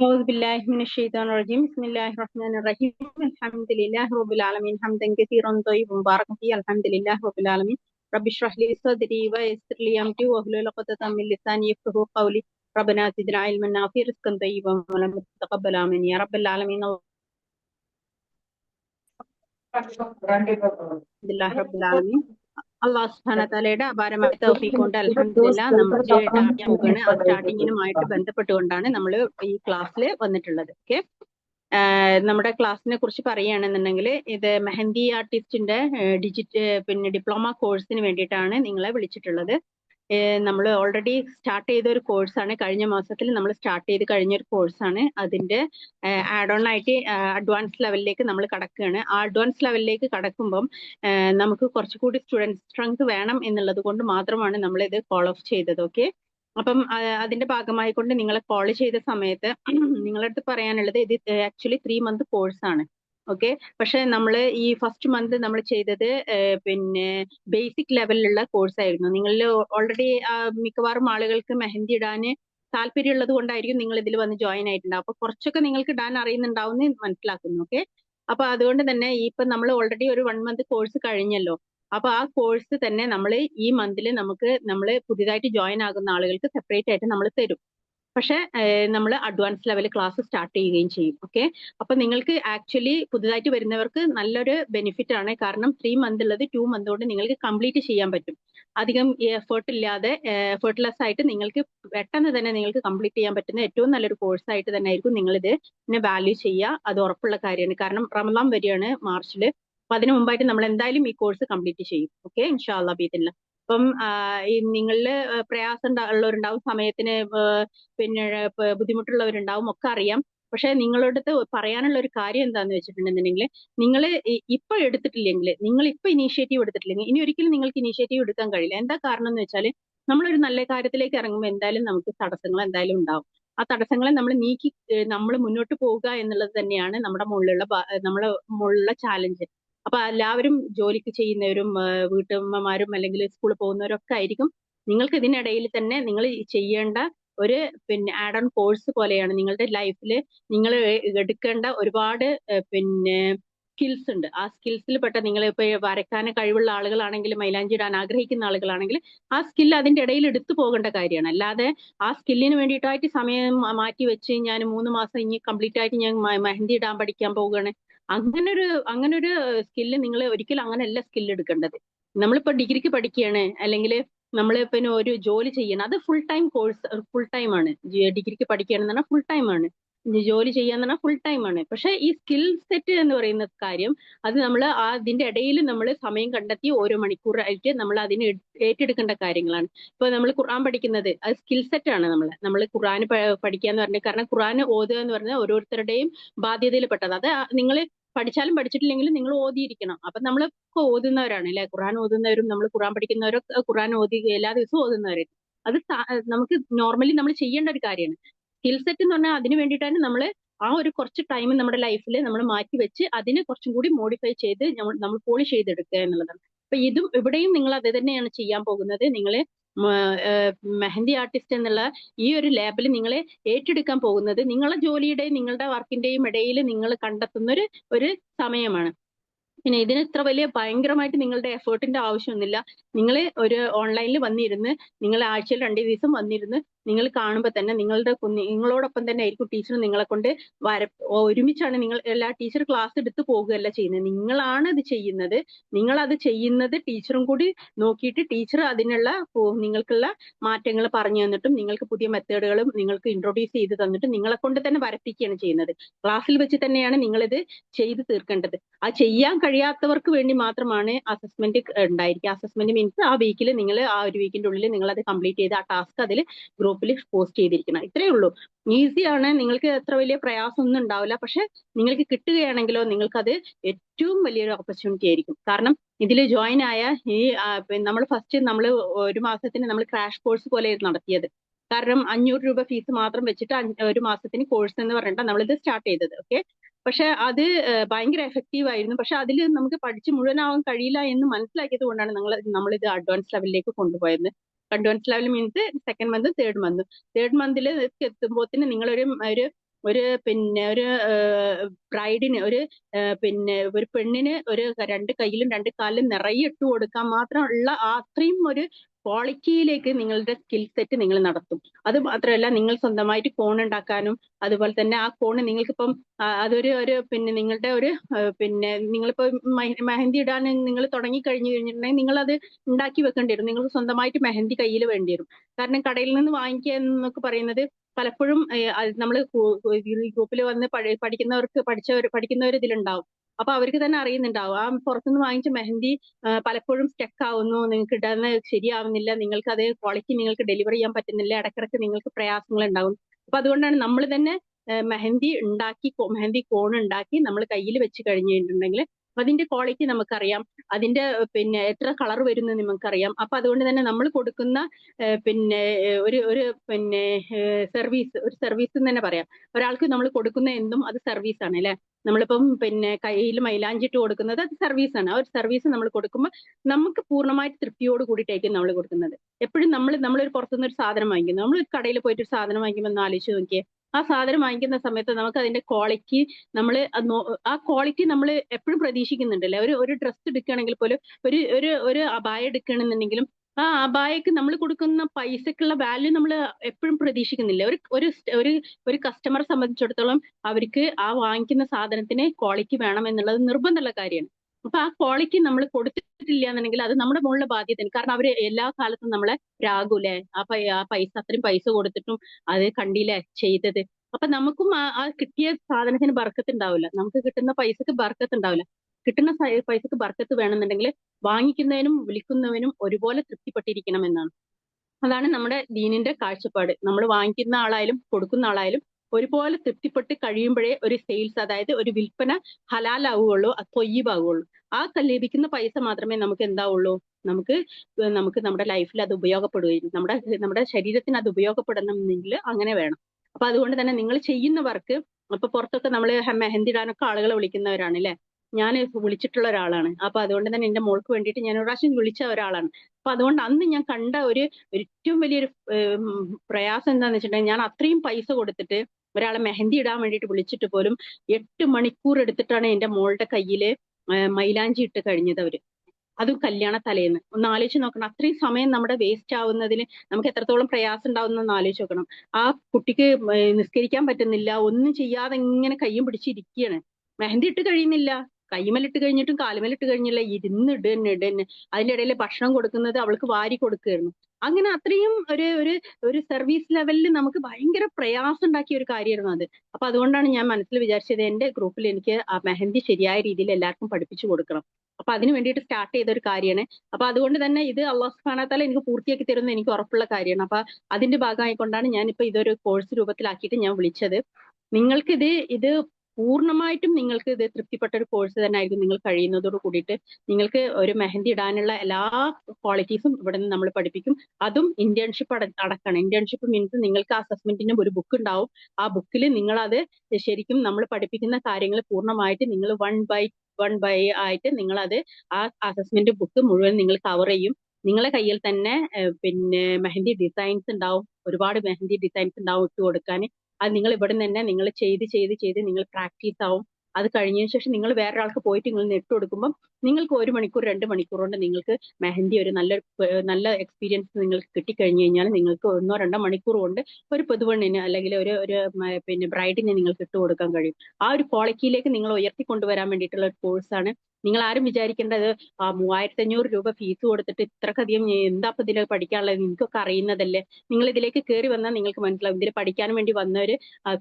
أعوذ بالله من الشيطان الرجيم. بسم الله الرحمن الرحيم. الحمد لله رب العالمين. حمدا كثيرا طيبا مباركا فيه. الحمد لله رب العالمين. رب اشرح لي صدري ويسر لي أمري واحلل عقدة من لساني يفقهوا قولي. ربنا زدنا علما نافعا رزقا طيبا ولم تقبل آمين. يا رب العالمين. الحمد لله رب العالمين. അള്ളാഹു സുബ്ഹാനഹു തആലയുടെ അപാരമായ തൗഫീഖ് കൊണ്ട് അൽഹംദുലില്ലാ നമ്മൾ ആ സ്റ്റാർട്ടിങ്ങിനുമായിട്ട് ബന്ധപ്പെട്ടുകൊണ്ടാണ് നമ്മൾ ഈ ക്ലാസ്സിൽ വന്നിട്ടുള്ളത്. ഓക്കെ? നമ്മുടെ ക്ലാസ്സിനെ കുറിച്ച് പറയുകയാണെന്നുണ്ടെങ്കിൽ ഇത് മെഹന്തി ആർട്ടിസ്റ്റിന്റെ ഡിജിറ്റ് പിന്നെ ഡിപ്ലോമ കോഴ്സിന് വേണ്ടിയിട്ടാണ് നിങ്ങളെ വിളിച്ചിട്ടുള്ളത്. നമ്മൾ ഓൾറെഡി സ്റ്റാർട്ട് ചെയ്ത ഒരു കോഴ്സാണ് കഴിഞ്ഞ മാസത്തിൽ നമ്മൾ സ്റ്റാർട്ട് ചെയ്ത് കഴിഞ്ഞ ഒരു കോഴ്സാണ് അതിന്റെ ആഡ് ഓൺ ആയിട്ട് അഡ്വാൻസ് ലെവലിലേക്ക് നമ്മൾ കടക്കുകയാണ് ആ അഡ്വാൻസ് ലെവലിലേക്ക് കടക്കുമ്പം നമുക്ക് കുറച്ചുകൂടി സ്റ്റുഡന്റ് സ്ട്രെങ്ത് വേണം എന്നുള്ളത് കൊണ്ട് മാത്രമാണ് നമ്മൾ ഇത് കോൾ ഓഫ് ചെയ്തത്. ഓക്കെ അപ്പം അതിന്റെ ഭാഗമായി കൊണ്ട് നിങ്ങളെ കോൾ ചെയ്ത സമയത്ത് നിങ്ങളുടെ അടുത്ത് പറയാനുള്ളത് ഇത് ആക്ച്വലി ത്രീ മന്ത് കോഴ്സാണ് ഓക്കെ പക്ഷെ നമ്മൾ ഈ ഫസ്റ്റ് മന്ത് നമ്മൾ ചെയ്തത് പിന്നെ ബേസിക് ലെവലിലുള്ള കോഴ്സ് ആയിരുന്നു. നിങ്ങൾ ഓൾറെഡി മിക്കവാറും ആളുകൾക്ക് മെഹന്തി ഇടാൻ താല്പര്യമുള്ളത് കൊണ്ടായിരിക്കും നിങ്ങൾ ഇതിൽ വന്ന് ജോയിൻ ആയിട്ടുണ്ടാവും അപ്പൊ കുറച്ചൊക്കെ നിങ്ങൾക്ക് ഇടാൻ അറിയുന്നുണ്ടാവും എന്ന് മനസ്സിലാക്കുന്നു. ഓക്കെ അപ്പൊ അതുകൊണ്ട് തന്നെ ഇപ്പൊ നമ്മൾ ഓൾറെഡി ഒരു വൺ മന്ത് കോഴ്സ് കഴിഞ്ഞല്ലോ. അപ്പൊ ആ കോഴ്സ് തന്നെ നമ്മൾ ഈ മന്തിൽ നമുക്ക് നമ്മൾ പുതിയതായിട്ട് ജോയിൻ ആകുന്ന ആളുകൾക്ക് സെപ്പറേറ്റ് ആയിട്ട് നമ്മൾ തരും. പക്ഷെ നമ്മൾ അഡ്വാൻസ് ലെവൽ ക്ലാസ് സ്റ്റാർട്ട് ചെയ്യുകയും ചെയ്യും. ഓക്കെ അപ്പൊ നിങ്ങൾക്ക് ആക്ച്വലി പുതുതായിട്ട് വരുന്നവർക്ക് നല്ലൊരു ബെനിഫിറ്റ് ആണ്. കാരണം ത്രീ മന്ത് ഉള്ളത് ടു മന്ത് കൊണ്ട് നിങ്ങൾക്ക് കംപ്ലീറ്റ് ചെയ്യാൻ പറ്റും. അധികം എഫേർട്ട് ഇല്ലാതെ എഫേർട്ട്ലെസ് ആയിട്ട് നിങ്ങൾക്ക് പെട്ടെന്ന് തന്നെ നിങ്ങൾക്ക് കംപ്ലീറ്റ് ചെയ്യാൻ പറ്റുന്ന ഏറ്റവും നല്ലൊരു കോഴ്സ് ആയിട്ട് തന്നെ ആയിരിക്കും നിങ്ങൾ ഇത് വാല്യൂ ചെയ്യുക. അത് ഉറപ്പുള്ള കാര്യമാണ്. കാരണം റമദാൻ വരികയാണ് മാർച്ചിൽ അപ്പൊ അതിനു മുമ്പായിട്ട് നമ്മൾ എന്തായാലും ഈ കോഴ്സ് കംപ്ലീറ്റ് ചെയ്യും. ഓക്കെ ഇൻഷാല്ലാ ബീദില്ല അപ്പം ഈ നിങ്ങളിൽ പ്രയാസം ഉള്ളവരുണ്ടാവും സമയത്തിന് പിന്നെ ബുദ്ധിമുട്ടുള്ളവരുണ്ടാവും ഒക്കെ അറിയാം. പക്ഷെ നിങ്ങളടുത്ത് പറയാനുള്ള ഒരു കാര്യം എന്താന്ന് വെച്ചിട്ടുണ്ടെന്നുണ്ടെങ്കിൽ നിങ്ങൾ ഇപ്പൊ എടുത്തിട്ടില്ലെങ്കിൽ നിങ്ങൾ ഇപ്പൊ ഇനീഷ്യേറ്റീവ് എടുത്തിട്ടില്ലെങ്കിൽ ഇനി ഒരിക്കലും നിങ്ങൾക്ക് ഇനീഷ്യേറ്റീവ് എടുക്കാൻ കഴിയില്ല. എന്താ കാരണം എന്ന് വെച്ചാൽ നമ്മളൊരു നല്ല കാര്യത്തിലേക്ക് ഇറങ്ങുമ്പോൾ എന്തായാലും നമുക്ക് തടസ്സങ്ങൾ എന്തായാലും ഉണ്ടാവും. ആ തടസ്സങ്ങളെ നമ്മൾ നീക്കി നമ്മൾ മുന്നോട്ട് പോവുക എന്നുള്ളത് തന്നെയാണ് നമ്മുടെ മുകളിലുള്ള നമ്മുടെ മുകളിലുള്ള ചാലഞ്ച്. അപ്പൊ എല്ലാവരും ജോലിക്ക് ചെയ്യുന്നവരും വീട്ടമ്മമാരും അല്ലെങ്കിൽ സ്കൂളിൽ പോകുന്നവരും ഒക്കെ ആയിരിക്കും. നിങ്ങൾക്ക് ഇതിനിടയിൽ തന്നെ നിങ്ങൾ ചെയ്യേണ്ട ഒരു പിന്നെ ആഡ് ഓൺ കോഴ്സ് പോലെയാണ് നിങ്ങളുടെ ലൈഫിൽ നിങ്ങൾ എടുക്കേണ്ട ഒരുപാട് പിന്നെ സ്കിൽസ് ഉണ്ട്. ആ സ്കിൽസിൽ പെട്ട നിങ്ങൾ ഇപ്പൊ വരയ്ക്കാൻ കഴിവുള്ള ആളുകളാണെങ്കിൽ മൈലാഞ്ചി ഇടാൻ ആഗ്രഹിക്കുന്ന ആളുകളാണെങ്കിൽ ആ സ്കിൽ അതിന്റെ ഇടയിൽ എടുത്തു പോകേണ്ട കാര്യമാണ്. അല്ലാതെ ആ സ്കില്ലിന് വേണ്ടിയിട്ടായിട്ട് സമയം മാറ്റി വെച്ച് ഞാൻ മൂന്ന് മാസം ഇനി കംപ്ലീറ്റ് ആയിട്ട് ഞാൻ മെഹന്തി ഇടാൻ പഠിക്കാൻ പോവുകയാണ്. അങ്ങനെ അങ്ങനൊരു അങ്ങനെ ഒരു സ്കില്ല് നിങ്ങൾ ഒരിക്കലും അങ്ങനെയല്ല സ്കില്ല് എടുക്കേണ്ടത്. നമ്മളിപ്പോ ഡിഗ്രിക്ക് പഠിക്കുകയാണ് അല്ലെങ്കിൽ നമ്മൾ പിന്നെ ഒരു ജോലി ചെയ്യണം. അത് full time course full time ആണ്. ഡിഗ്രിക്ക് പഠിക്കുകയാണെന്ന് പറഞ്ഞാൽ ഫുൾ ടൈം ആണ്. ജോലി ചെയ്യാന്ന് പറഞ്ഞാൽ ഫുൾ ടൈം ആണ്. പക്ഷെ ഈ സ്കിൽ സെറ്റ് എന്ന് പറയുന്ന കാര്യം അത് നമ്മൾ അതിന്റെ ഇടയിൽ നമ്മൾ സമയം കണ്ടെത്തി ഓരോ മണിക്കൂറായിട്ട് നമ്മൾ അതിന് ഏറ്റെടുക്കേണ്ട കാര്യങ്ങളാണ്. ഇപ്പൊ നമ്മൾ ഖുർആൻ പഠിക്കുന്നത് അത് സ്കിൽ സെറ്റ് ആണ് നമ്മൾ നമ്മൾ ഖുർആൻ പഠിക്കുക എന്ന് പറഞ്ഞാൽ കാരണം ഖുർആൻ ഓതുക എന്ന് പറഞ്ഞാൽ ഓരോരുത്തരുടെയും ബാധ്യതയിൽ പെട്ടത് അത് നിങ്ങൾ പഠിച്ചാലും പഠിച്ചിട്ടില്ലെങ്കിലും നിങ്ങൾ ഓതിയിരിക്കണം. അപ്പൊ നമ്മൾ ഓതുന്നവരാണ് അല്ലെ? ഖുറാൻ ഓതുന്നവരും നമ്മൾ ഖുറാൻ പഠിക്കുന്നവരും ഖുറാൻ ഓതി എല്ലാ ദിവസവും ഓതുന്നവരും. അത് നമുക്ക് നോർമലി നമ്മൾ ചെയ്യേണ്ട ഒരു കാര്യമാണ്. സ്കിൽ സെറ്റ് എന്ന് പറഞ്ഞാൽ അതിന് വേണ്ടിയിട്ടാണ് നമ്മൾ ആ ഒരു കുറച്ച് ടൈം നമ്മുടെ ലൈഫിൽ നമ്മൾ മാറ്റി വെച്ച് അതിനെ കുറച്ചും കൂടി മോഡിഫൈ ചെയ്ത് നമ്മൾ പോളിഷ് ചെയ്തെടുക്കുക എന്നുള്ളതാണ്. അപ്പൊ ഇതും ഇവിടെയും നിങ്ങൾ അത് തന്നെയാണ് ചെയ്യാൻ പോകുന്നത്. നിങ്ങൾ മെഹന്തി ആർട്ടിസ്റ്റ് എന്നുള്ള ഈ ഒരു ലേബൽ നിങ്ങളെ ഏറ്റെടുക്കാൻ പോകുന്നത് നിങ്ങളെ ജോലിയുടെയും നിങ്ങളുടെ വർക്കിന്റെയും ഇടയിൽ നിങ്ങൾ കണ്ടെത്തുന്ന ഒരു ഒരു സമയമാണ്. പിന്നെ ഇതിന് ഇത്ര വലിയ ഭയങ്കരമായിട്ട് നിങ്ങളുടെ എഫേർട്ടിന്റെ ആവശ്യമൊന്നുമില്ല. നിങ്ങൾ ഒരു ഓൺലൈനിൽ വന്നിരുന്ന് നിങ്ങൾ ആഴ്ചയിൽ രണ്ട് ദിവസം വന്നിരുന്ന് നിങ്ങൾ കാണുമ്പോൾ തന്നെ നിങ്ങളുടെ നിങ്ങളോടൊപ്പം തന്നെ ആയിരിക്കും ടീച്ചർ നിങ്ങളെ കൊണ്ട് വര ഒരുമിച്ചാണ് നിങ്ങൾ എല്ലാ ടീച്ചർ ക്ലാസ് എടുത്ത് പോകുകയല്ല ചെയ്യുന്നത്. നിങ്ങളാണ് അത് ചെയ്യുന്നത്. നിങ്ങൾ അത് ചെയ്യുന്നത് ടീച്ചറും കൂടി നോക്കിയിട്ട് ടീച്ചർ അതിനുള്ള നിങ്ങൾക്കുള്ള മാറ്റങ്ങൾ പറഞ്ഞു തന്നിട്ടും നിങ്ങൾക്ക് പുതിയ മെത്തേഡുകളും നിങ്ങൾക്ക് ഇൻട്രൊഡ്യൂസ് ചെയ്ത് തന്നിട്ട് നിങ്ങളെ കൊണ്ട് തന്നെ വരപ്പിക്കുകയാണ് ചെയ്യുന്നത്. ക്ലാസ്സിൽ വെച്ച് തന്നെയാണ് നിങ്ങളിത് ചെയ്ത് തീർക്കേണ്ടത്. ആ ചെയ്യാൻ കഴിയാത്തവർക്ക് വേണ്ടി മാത്രമാണ് അസസ്മെന്റ് ഉണ്ടായിരിക്കുക. അസസ്മെന്റ് മീൻസ് ആ വീക്കിൽ നിങ്ങൾ ആ ഒരു വീക്കിന്റെ ഉള്ളിൽ നിങ്ങൾ അത് കംപ്ലീറ്റ് ചെയ്ത് ആ ടാസ്ക് അതിൽ ഗ്രൂപ്പിൽ പോസ്റ്റ് ചെയ്തിരിക്കണം. ഇത്രയേ ഉള്ളൂ. ഈസിയാണ് നിങ്ങൾക്ക് അത്ര വലിയ പ്രയാസമൊന്നും ഉണ്ടാവില്ല. പക്ഷെ നിങ്ങൾക്ക് കിട്ടുകയാണെങ്കിലോ നിങ്ങൾക്കത് ഏറ്റവും വലിയൊരു ഓപ്പർച്യൂണിറ്റി ആയിരിക്കും. കാരണം ഇതിൽ ജോയിൻ ആയ ഈ നമ്മൾ ഫസ്റ്റ് നമ്മൾ ഒരു മാസത്തിന് നമ്മൾ ക്രാഷ് കോഴ്സ് പോലെ നടത്തിയത്. കാരണം അഞ്ഞൂറ് രൂപ ഫീസ് മാത്രം വെച്ചിട്ട് ഒരു മാസത്തിന് കോഴ്സ് എന്ന് പറഞ്ഞിട്ടാണ് ഇത് സ്റ്റാർട്ട് ചെയ്തത്. ഓക്കെ പക്ഷെ അത് ഭയങ്കര എഫക്റ്റീവ് ആയിരുന്നു. പക്ഷെ അതിൽ നമുക്ക് പഠിച്ച് മുഴുവനാവാൻ കഴിയില്ല എന്ന് മനസ്സിലാക്കിയത് കൊണ്ടാണ് നമ്മൾ ഇത് അഡ്വാൻസ് ലെവലിലേക്ക് കൊണ്ടുപോയത്. Advance level means second month third month third മന്തിൽ എത്തുമ്പോൾ നിങ്ങൾ ഒരു ഒരു പിന്നെ ഒരു ബ്രൈഡിന് ഒരു പിന്നെ ഒരു പെണ്ണിന് ഒരു രണ്ട് കയ്യിലും രണ്ട് കാലിലും നിറയെ ഇട്ട് കൊടുക്കാൻ മാത്രമുള്ള അത്രയും ഒരു ക്വാളിറ്റിയിലേക്ക് നിങ്ങളുടെ സ്കിൽ സെറ്റ് നിങ്ങൾ നടത്തും. അത് മാത്രമല്ല നിങ്ങൾ സ്വന്തമായിട്ട് കോൺ ഉണ്ടാക്കാനും അതുപോലെ തന്നെ ആ ഫോൺ നിങ്ങൾക്കിപ്പം അതൊരു ഒരു പിന്നെ നിങ്ങളുടെ ഒരു പിന്നെ നിങ്ങളിപ്പോ മഹ- മെഹന്തി ഇടാൻ നിങ്ങൾ തുടങ്ങി കഴിഞ്ഞു കഴിഞ്ഞിട്ടുണ്ടെങ്കിൽ നിങ്ങൾ അത് ഉണ്ടാക്കി വെക്കേണ്ടി വരും. നിങ്ങൾക്ക് സ്വന്തമായിട്ട് മെഹന്തി കയ്യിൽ വേണ്ടി വരും. കാരണം കടയിൽ നിന്ന് വാങ്ങിക്കുക എന്നൊക്കെ പറയുന്നത് പലപ്പോഴും നമ്മൾ ഗ്രൂപ്പിൽ വന്ന് പഠിക്കുന്നവർക്ക് പഠിച്ചവർ പഠിക്കുന്നവർ ഇതിലുണ്ടാവും. അപ്പൊ അവർക്ക് തന്നെ അറിയുന്നുണ്ടാവും. ആ പുറത്തുനിന്ന് വാങ്ങിച്ച മെഹന്തി പലപ്പോഴും സ്റ്റക്ക് ആവുന്നു നിങ്ങൾക്ക് ഇടാൻ ശരിയാവുന്നില്ല നിങ്ങൾക്ക് അതേ ക്വാളിറ്റി നിങ്ങൾക്ക് ഡെലിവർ ചെയ്യാൻ പറ്റുന്നില്ല ഇടക്കിടക്ക് നിങ്ങൾക്ക് പ്രയാസങ്ങൾ ഉണ്ടാവും അപ്പൊ അതുകൊണ്ടാണ് നമ്മൾ തന്നെ മെഹന്തി ഉണ്ടാക്കി മെഹന്തി കോൺ ഉണ്ടാക്കി നമ്മൾ കയ്യിൽ വെച്ച് കഴിഞ്ഞു അതിന്റെ ക്വാളിറ്റി നമുക്കറിയാം. അതിന്റെ പിന്നെ എത്ര കളർ വരുന്നു നമുക്കറിയാം. അപ്പൊ അതുകൊണ്ട് തന്നെ നമ്മൾ കൊടുക്കുന്ന പിന്നെ ഒരു ഒരു പിന്നെ സർവീസ് ഒരു സർവീസ് എന്ന് തന്നെ പറയാം. ഒരാൾക്ക് നമ്മൾ കൊടുക്കുന്ന എന്തും അത് സർവീസ് ആണ് അല്ലെ? നമ്മളിപ്പം പിന്നെ കയ്യിൽ മൈലാഞ്ചിട്ട് കൊടുക്കുന്നത് അത് സർവീസ് ആണ്. ആ ഒരു സർവീസ് നമ്മൾ കൊടുക്കുമ്പോൾ നമുക്ക് പൂർണമായിട്ട് തൃപ്തിയോട് കൂടിയിട്ടായിരിക്കും നമ്മൾ കൊടുക്കുന്നത്. എപ്പോഴും നമ്മൾ നമ്മളൊരു പുറത്തുനിന്ന് ഒരു സാധനം വാങ്ങിക്കുന്നു. നമ്മൾ ഒരു കടയിൽ പോയിട്ട് ഒരു സാധനം വാങ്ങിക്കുമ്പോൾ ഒന്ന് ആലോചിച്ച് നോക്കിയേ. ആ സാധനം വാങ്ങിക്കുന്ന സമയത്ത് നമുക്ക് അതിന്റെ ക്വാളിറ്റി നമ്മൾ ആ ക്വാളിറ്റി നമ്മൾ എപ്പോഴും പ്രതീക്ഷിക്കുന്നുണ്ടല്ലേ? ഒരു ഒരു ഡ്രസ്സ് എടുക്കുകയാണെങ്കിൽ പോലും ഒരു ഒരു ഒരു അബായ എടുക്കണമെന്നുണ്ടെങ്കിലും ആ അബായക്ക് നമ്മൾ കൊടുക്കുന്ന പൈസക്കുള്ള വാല്യൂ നമ്മൾ എപ്പോഴും പ്രതീക്ഷിക്കുന്നില്ല. ഒരു ഒരു ഒരു ഒരു കസ്റ്റമറെ സംബന്ധിച്ചിടത്തോളം അവർക്ക് ആ വാങ്ങിക്കുന്ന സാധനത്തിന് ക്വാളിറ്റി വേണം എന്നുള്ളത് നിർബന്ധമുള്ള കാര്യമാണ്. അപ്പൊ ആ ക്വാളിറ്റി നമ്മൾ കൊടുത്തിട്ടില്ല എന്നുണ്ടെങ്കിൽ അത് നമ്മുടെ മുകളിലെ ബാധ്യതയാണ്. കാരണം അവർ എല്ലാ കാലത്തും നമ്മളെ രാഗൂലേ ആ പൈ ആ പൈസ അത്രയും പൈസ കൊടുത്തിട്ടും അത് കണ്ടില്ലേ ചെയ്തത്. അപ്പൊ നമുക്കും ആ ആ കിട്ടിയ സാധനത്തിന് ബർക്കത്ത് ഉണ്ടാവില്ല നമുക്ക് കിട്ടുന്ന പൈസക്ക് ബർക്കത്ത് ഉണ്ടാവില്ല കിട്ടുന്ന പൈസക്ക് ബർക്കത്ത് വേണമെന്നുണ്ടെങ്കിൽ വാങ്ങിക്കുന്നതിനും വിളിക്കുന്നവനും ഒരുപോലെ തൃപ്തിപ്പെട്ടിരിക്കണം എന്നാണ്. അതാണ് നമ്മുടെ ദീനിന്റെ കാഴ്ചപ്പാട്. നമ്മൾ വാങ്ങിക്കുന്ന ആളായാലും കൊടുക്കുന്ന ആളായാലും ഒരുപോലെ തൃപ്തിപ്പെട്ട് കഴിയുമ്പോഴേ ഒരു സെയിൽസ് അതായത് ഒരു വിൽപ്പന ഹലാലാവുകയുള്ളൂ തൊയ്യബാവുകയുള്ളൂ ആ കല്ലേപിക്കുന്ന പൈസ മാത്രമേ നമുക്ക് എന്താവുള്ളൂ? നമുക്ക് നമുക്ക് നമ്മുടെ ലൈഫിൽ അത് ഉപയോഗപ്പെടുകയും നമ്മുടെ നമ്മുടെ ശരീരത്തിന് അത് ഉപയോഗപ്പെടണമെങ്കിൽ അങ്ങനെ വേണം. അപ്പൊ അതുകൊണ്ട് തന്നെ നിങ്ങൾ ചെയ്യുന്ന വർക്ക് അപ്പൊ പുറത്തൊക്കെ നമ്മൾ മെഹന്തി ഇടാനൊക്കെ ആളുകളെ വിളിക്കുന്നവരാണ് അല്ലെ? ഞാൻ വിളിച്ചിട്ടുള്ള ഒരാളാണ്. അപ്പൊ അതുകൊണ്ട് തന്നെ എന്റെ മോൾക്ക് വേണ്ടിയിട്ട് ഞാൻ ഒരു പ്രാവശ്യം വിളിച്ച ഒരാളാണ്. അപ്പൊ അതുകൊണ്ട് അന്ന് ഞാൻ കണ്ട ഒരു ഏറ്റവും വലിയൊരു പ്രയാസം എന്താന്ന് വെച്ചിട്ടുണ്ടെങ്കിൽ ഞാൻ അത്രയും പൈസ കൊടുത്തിട്ട് ഒരാളെ മെഹന്തി ഇടാൻ വേണ്ടിയിട്ട് വിളിച്ചിട്ട് പോലും എട്ട് മണിക്കൂർ എടുത്തിട്ടാണ് എന്റെ മോളുടെ കയ്യിൽ മൈലാഞ്ചി ഇട്ട് കഴിഞ്ഞത് അവർ. അതും കല്യാണ തലേന്ന്. ഒന്ന് ആലോചിച്ച് നോക്കണം. അത്രയും സമയം നമ്മുടെ വേസ്റ്റ് ആവുന്നതിന് നമുക്ക് എത്രത്തോളം പ്രയാസം ഉണ്ടാവുന്ന ആലോചിച്ച് നോക്കണം. ആ കുട്ടിക്ക് നിസ്കരിക്കാൻ പറ്റുന്നില്ല. ഒന്നും ചെയ്യാതെ ഇങ്ങനെ കയ്യും പിടിച്ചിരിക്കുകയാണ് മെഹന്തി ഇട്ട് കഴിയുന്നില്ല. കൈമലിട്ട് കഴിഞ്ഞിട്ടും കാലുമലിട്ട് കഴിഞ്ഞില്ല. ഇരുന്ന് ഇട് തന്നെ ഇട് തന്നെ. അതിന്റെ ഇടയിൽ ഭക്ഷണം കൊടുക്കുന്നത് അവൾക്ക് വാരി കൊടുക്കുകയായിരുന്നു അങ്ങനെ അത്രയും ഒരു ഒരു ഒരു സർവീസ് ലെവലിൽ നമുക്ക് ഭയങ്കര പ്രയാസം ഉണ്ടാക്കിയ ഒരു കാര്യമായിരുന്നു അത്. അപ്പൊ അതുകൊണ്ടാണ് ഞാൻ മനസ്സിൽ വിചാരിച്ചത് എന്റെ ഗ്രൂപ്പിൽ എനിക്ക് ആ മെഹന്തി ശരിയായ രീതിയിൽ എല്ലാവർക്കും പഠിപ്പിച്ചു കൊടുക്കണം. അപ്പൊ അതിന് വേണ്ടിയിട്ട് സ്റ്റാർട്ട് ചെയ്ത ഒരു കാര്യമാണ്. അപ്പൊ അതുകൊണ്ട് തന്നെ ഇത് അള്ളാഹു സുബ്ഹാനഹു എനിക്ക് പൂർത്തിയാക്കി തരുമെന്ന് എനിക്ക് ഉറപ്പുള്ള കാര്യമാണ്. അപ്പൊ അതിന്റെ ഭാഗമായിക്കൊണ്ടാണ് ഞാൻ ഇപ്പൊ ഇതൊരു കോഴ്സ് രൂപത്തിലാക്കിയിട്ട് ഞാൻ വിളിച്ചത്. നിങ്ങൾക്കിത് ഇത് പൂർണമായിട്ടും നിങ്ങൾക്ക് ഇത് തൃപ്തിപ്പെട്ട ഒരു കോഴ്സ് തന്നെ ആയിരിക്കും നിങ്ങൾ കഴിയുന്നതോട് കൂടിയിട്ട് നിങ്ങൾക്ക് ഒരു മെഹന്തി ഇടാനുള്ള എല്ലാ ക്വാളിറ്റീസും ഇവിടെ നിന്ന് നമ്മൾ പഠിപ്പിക്കും. അതും ഇന്റേൺഷിപ്പ് അടക്കണം. ഇന്റേൺഷിപ്പ് മീൻസ് നിങ്ങൾക്ക് അസസ്മെന്റിന് ഒരു ബുക്ക് ഉണ്ടാവും. ആ ബുക്കിൽ നിങ്ങൾ അത് ശരിക്കും നമ്മൾ പഠിപ്പിക്കുന്ന കാര്യങ്ങൾ പൂർണമായിട്ട് നിങ്ങൾ വൺ ബൈ വൺ ബൈ ആയിട്ട് നിങ്ങൾ അത് ആ അസസ്മെന്റ് ബുക്ക് മുഴുവൻ നിങ്ങൾ കവർ ചെയ്യും. നിങ്ങളെ കയ്യിൽ തന്നെ പിന്നെ മെഹന്തി ഡിസൈൻസ് ഉണ്ടാവും. ഒരുപാട് മെഹന്തി ഡിസൈൻസ് ഉണ്ടാവും ഇട്ട് കൊടുക്കാൻ അത് നിങ്ങൾ ഇവിടെ നിന്ന് തന്നെ നിങ്ങൾ ചെയ്ത് ചെയ്ത് ചെയ്ത് നിങ്ങൾ പ്രാക്ടീസ് ആവും അത് കഴിഞ്ഞതിന് ശേഷം നിങ്ങൾ വേറൊരാൾക്ക് പോയിട്ട് നിങ്ങൾ നെട്ട് കൊടുക്കുമ്പോൾ നിങ്ങൾക്ക് ഒരു മണിക്കൂർ രണ്ട് മണിക്കൂർ കൊണ്ട് നിങ്ങൾക്ക് മെഹന്തി ഒരു നല്ല നല്ല എക്സ്പീരിയൻസ് നിങ്ങൾക്ക് കിട്ടിക്കഴിഞ്ഞു കഴിഞ്ഞാൽ നിങ്ങൾക്ക് ഒന്നോ രണ്ടോ മണിക്കൂർ കൊണ്ട് ഒരു പുതുവണ്ണിന് അല്ലെങ്കിൽ ഒരു ഒരു പിന്നെ ബ്രൈഡിന് നിങ്ങൾക്ക് ഇട്ട് കൊടുക്കാൻ കഴിയും. ആ ഒരു ക്വാളിറ്റിയിലേക്ക് നിങ്ങൾ ഉയർത്തി കൊണ്ടുവരാൻ വേണ്ടിയിട്ടുള്ള ഒരു കോഴ്സാണ് നിങ്ങൾ ആരും വിചാരിക്കേണ്ടത് ആ മൂവായിരത്തി അഞ്ഞൂറ് രൂപ ഫീസ് കൊടുത്തിട്ട് ഇത്രക്കധികം എന്താ ഇതിൽ പഠിക്കാനുള്ളത്? നിങ്ങൾക്കൊക്കെ അറിയുന്നതല്ലേ? നിങ്ങൾ ഇതിലേക്ക് കയറി വന്നാൽ നിങ്ങൾക്ക് മനസ്സിലാവും. ഇതിൽ പഠിക്കാൻ വേണ്ടി വന്നവർ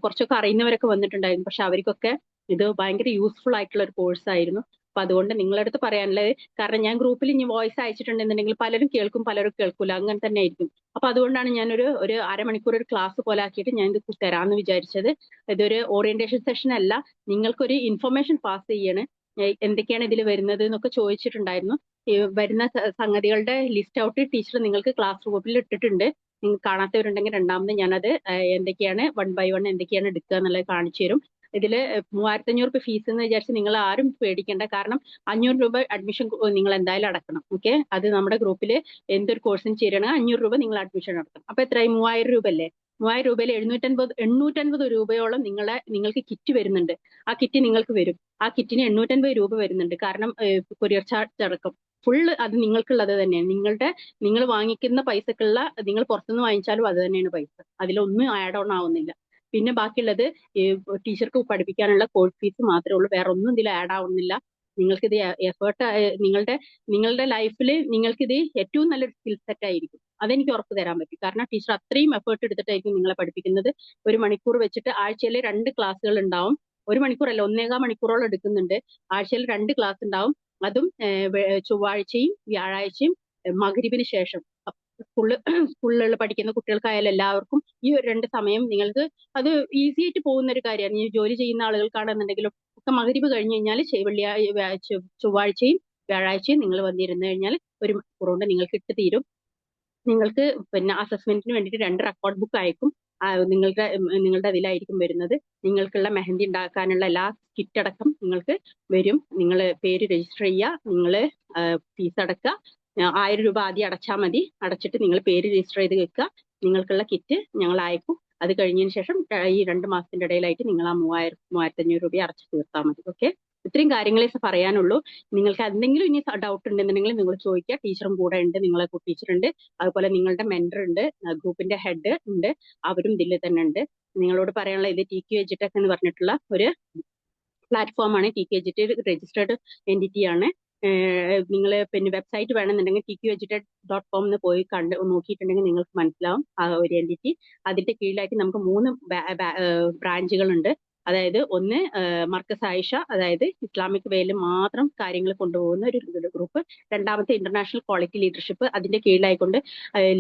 കുറച്ചൊക്കെ അറിയുന്നവരൊക്കെ വന്നിട്ടുണ്ടായിരുന്നു. പക്ഷെ അവർക്കൊക്കെ ഇത് ഭയങ്കര യൂസ്ഫുൾ ആയിട്ടുള്ള ഒരു കോഴ്സ് ആയിരുന്നു. അപ്പൊ അതുകൊണ്ട് നിങ്ങളുടെ അടുത്ത് പറയാനുള്ളത് കാരണം ഞാൻ ഗ്രൂപ്പിൽ ഇനി വോയിസ് അയച്ചിട്ടുണ്ടെന്നുണ്ടെങ്കിൽ പലരും കേൾക്കും പലരും കേൾക്കൂല. അങ്ങനെ തന്നെ ആയിരിക്കും അപ്പൊ അതുകൊണ്ടാണ് ഞാനൊരു ഒരു അരമണിക്കൂർ ഒരു ക്ലാസ് പോലെ ആക്കിയിട്ട് ഞാൻ ഇത് തരാമെന്ന് വിചാരിച്ചത്. ഇതൊരു ഓറിയന്റേഷൻ സെഷൻ അല്ല. നിങ്ങൾക്കൊരു ഇൻഫർമേഷൻ പാസ് ചെയ്യാണ്. എന്തൊക്കെയാണ് ഇതിൽ വരുന്നത് എന്നൊക്കെ ചോദിച്ചിട്ടുണ്ടായിരുന്നു. വരുന്ന സംഗതികളുടെ ലിസ്റ്റ് ഔട്ട് ടീച്ചർ നിങ്ങൾക്ക് ക്ലാസ് റൂമിൽ ഇട്ടിട്ടുണ്ട്. കാണാത്തവരുണ്ടെങ്കിൽ രണ്ടാമത് ഞാനത് എന്തൊക്കെയാണ് വൺ ബൈ വൺ എന്തൊക്കെയാണ് എടുക്കുക എന്നുള്ളത് കാണിച്ചു തരും. ഇതിൽ മൂവായിരത്തി അഞ്ഞൂറ് രൂപ ഫീസ് എന്ന് വിചാരിച്ച് നിങ്ങൾ ആരും പേടിക്കേണ്ട. കാരണം അഞ്ഞൂറ് രൂപ അഡ്മിഷൻ നിങ്ങൾ എന്തായാലും അടക്കണം. ഓക്കെ അത് നമ്മുടെ ഗ്രൂപ്പിൽ എന്തൊരു കോഴ്സിന് ചേരണം അഞ്ഞൂറ് രൂപ നിങ്ങൾ അഡ്മിഷൻ നടത്തണം. അപ്പൊ എത്രയായി? മൂവായിരം രൂപ അല്ലേ മൂവായിരം രൂപയിൽ എഴുന്നൂറ്റൻപത് എണ്ണൂറ്റൻപത് രൂപയോളം നിങ്ങളെ നിങ്ങൾക്ക് കിറ്റ് വരുന്നുണ്ട്. ആ കിറ്റ് നിങ്ങൾക്ക് വരും. ആ കിറ്റിന് എണ്ണൂറ്റൻപത് രൂപ വരുന്നുണ്ട്. കാരണം കൊറിയർ ചാർജ് അടക്കം. ഫുള്ള് അത് നിങ്ങൾക്കുള്ളത് തന്നെയാണ്. നിങ്ങളുടെ നിങ്ങൾ വാങ്ങിക്കുന്ന പൈസക്കുള്ള നിങ്ങൾ പുറത്തുനിന്ന് വാങ്ങിച്ചാലും അത് തന്നെയാണ് പൈസ. അതിലൊന്നും ആഡ് ഓൺ ആവുന്നില്ല. പിന്നെ ബാക്കിയുള്ളത് ടീച്ചർക്ക് പഠിപ്പിക്കാനുള്ള കോഴ്സ് ഫീസ് മാത്രമേ ഉള്ളൂ. വേറെ ഒന്നും ഇതിൽ ആഡ് ആവുന്നില്ല. നിങ്ങൾക്ക് ഇത് എഫേർട്ട് നിങ്ങളുടെ നിങ്ങളുടെ ലൈഫിൽ നിങ്ങൾക്ക് ഇത് ഏറ്റവും നല്ലൊരു സ്കിൽ സെറ്റ് ആയിരിക്കും. അതെനിക്ക് ഉറപ്പ് തരാൻ പറ്റും. കാരണം ടീച്ചർ അത്രയും എഫേർട്ട് എടുത്തിട്ടായിരിക്കും നിങ്ങളെ പഠിപ്പിക്കുന്നത്. ഒരു മണിക്കൂർ വെച്ചിട്ട് ആഴ്ചയിൽ രണ്ട് ക്ലാസ്സുകൾ ഉണ്ടാവും. ഒരു മണിക്കൂറല്ല ഒന്നേകാ മണിക്കൂറോളം എടുക്കുന്നുണ്ട്. ആഴ്ചയിൽ രണ്ട് ക്ലാസ് ഉണ്ടാവും. അതും ചൊവ്വാഴ്ചയും വ്യാഴാഴ്ചയും മകരിവിന് ശേഷം. സ്കൂളിൽ സ്കൂളിലുള്ള പഠിക്കുന്ന കുട്ടികൾക്കായാലും എല്ലാവർക്കും ഈ ഒരു രണ്ട് സമയം നിങ്ങൾക്ക് അത് ഈസി ആയിട്ട് പോകുന്ന ഒരു കാര്യമാണ്. ഈ ജോലി ചെയ്യുന്ന ആളുകൾക്കാണെന്നുണ്ടെങ്കിലും ഒക്കെ മകരിവ് കഴിഞ്ഞു കഴിഞ്ഞാൽ വെള്ളിയാഴ്ച ചൊവ്വാഴ്ചയും വ്യാഴാഴ്ചയും നിങ്ങൾ വന്നിരുന്നു കഴിഞ്ഞാൽ ഒരു മണിക്കൂർ കൊണ്ട് നിങ്ങൾക്ക് ഇട്ട് തീരും നിങ്ങൾക്ക് പിന്നെ അസസ്മെന്റിന് വേണ്ടിയിട്ട് രണ്ട് റെക്കോർഡ് ബുക്ക് അയക്കും. നിങ്ങളുടെ നിങ്ങളുടെ അതിലായിരിക്കും വരുന്നത്. നിങ്ങൾക്കുള്ള മെഹന്തി ഉണ്ടാക്കാനുള്ള എല്ലാ കിറ്റ് അടക്കം നിങ്ങൾക്ക് വരും. നിങ്ങൾ പേര് രജിസ്റ്റർ ചെയ്യുക. നിങ്ങൾ ഫീസ് അടക്കുക. ആയിരം രൂപ ആദ്യം അടച്ചാൽ മതി. അടച്ചിട്ട് നിങ്ങൾ പേര് രജിസ്റ്റർ ചെയ്ത് വെക്കുക നിങ്ങൾക്കുള്ള കിറ്റ് ഞങ്ങൾ അയക്കും. അത് കഴിഞ്ഞതിന് ശേഷം ഈ രണ്ട് മാസത്തിന്റെ ഇടയിലായിട്ട് നിങ്ങൾ ആ മൂവായിരം മൂവായിരത്തഞ്ഞൂറ് രൂപ അടച്ചു തീർത്താൽ മതി. ഓക്കെ? ഇത്രയും കാര്യങ്ങളെ പറയാനുള്ളൂ. നിങ്ങൾക്ക് എന്തെങ്കിലും ഇനി ഡൗട്ട് ഉണ്ടെന്നുണ്ടെങ്കിൽ നിങ്ങൾ ചോദിക്കുക. ടീച്ചറും കൂടെ ഉണ്ട് നിങ്ങളെ ടീച്ചർ ഉണ്ട് അതുപോലെ നിങ്ങളുടെ മെന്റർ ഉണ്ട് ഗ്രൂപ്പിന്റെ ഹെഡ് ഉണ്ട്. അവരും ഇതിൽ തന്നെ ഉണ്ട്. നിങ്ങളോട് പറയാനുള്ള ഇത് ടി ക്യു എജിടെക് എന്ന് പറഞ്ഞിട്ടുള്ള ഒരു പ്ലാറ്റ്ഫോമാണ് ടി ക്യു എജിറ്റ് രജിസ്റ്റേർഡ് എന്റിറ്റി ആണ്. നിങ്ങൾ പിന്നെ വെബ്സൈറ്റ് വേണമെന്നുണ്ടെങ്കിൽ ടി ക്യു എജിറ്റഡ് ഡോട്ട് കോം എന്ന് പോയി കണ്ട് നോക്കിയിട്ടുണ്ടെങ്കിൽ നിങ്ങൾക്ക് മനസ്സിലാവും ആ ഒരു എന്റിറ്റി അതിന്റെ കീഴിലായിട്ട് നമുക്ക് മൂന്ന് ബ്രാഞ്ചുകളുണ്ട് അതായത് ഒന്ന് മർക്കസ് ആയിഷ അതായത് ഇസ്ലാമിക് വേയിൽ മാത്രം കാര്യങ്ങൾ കൊണ്ടുപോകുന്ന ഒരു ഗ്രൂപ്പ് രണ്ടാമത്തെ ഇന്റർനാഷണൽ ക്വാളിറ്റി ലീഡർഷിപ്പ് അതിന്റെ കീഴിലായിക്കൊണ്ട്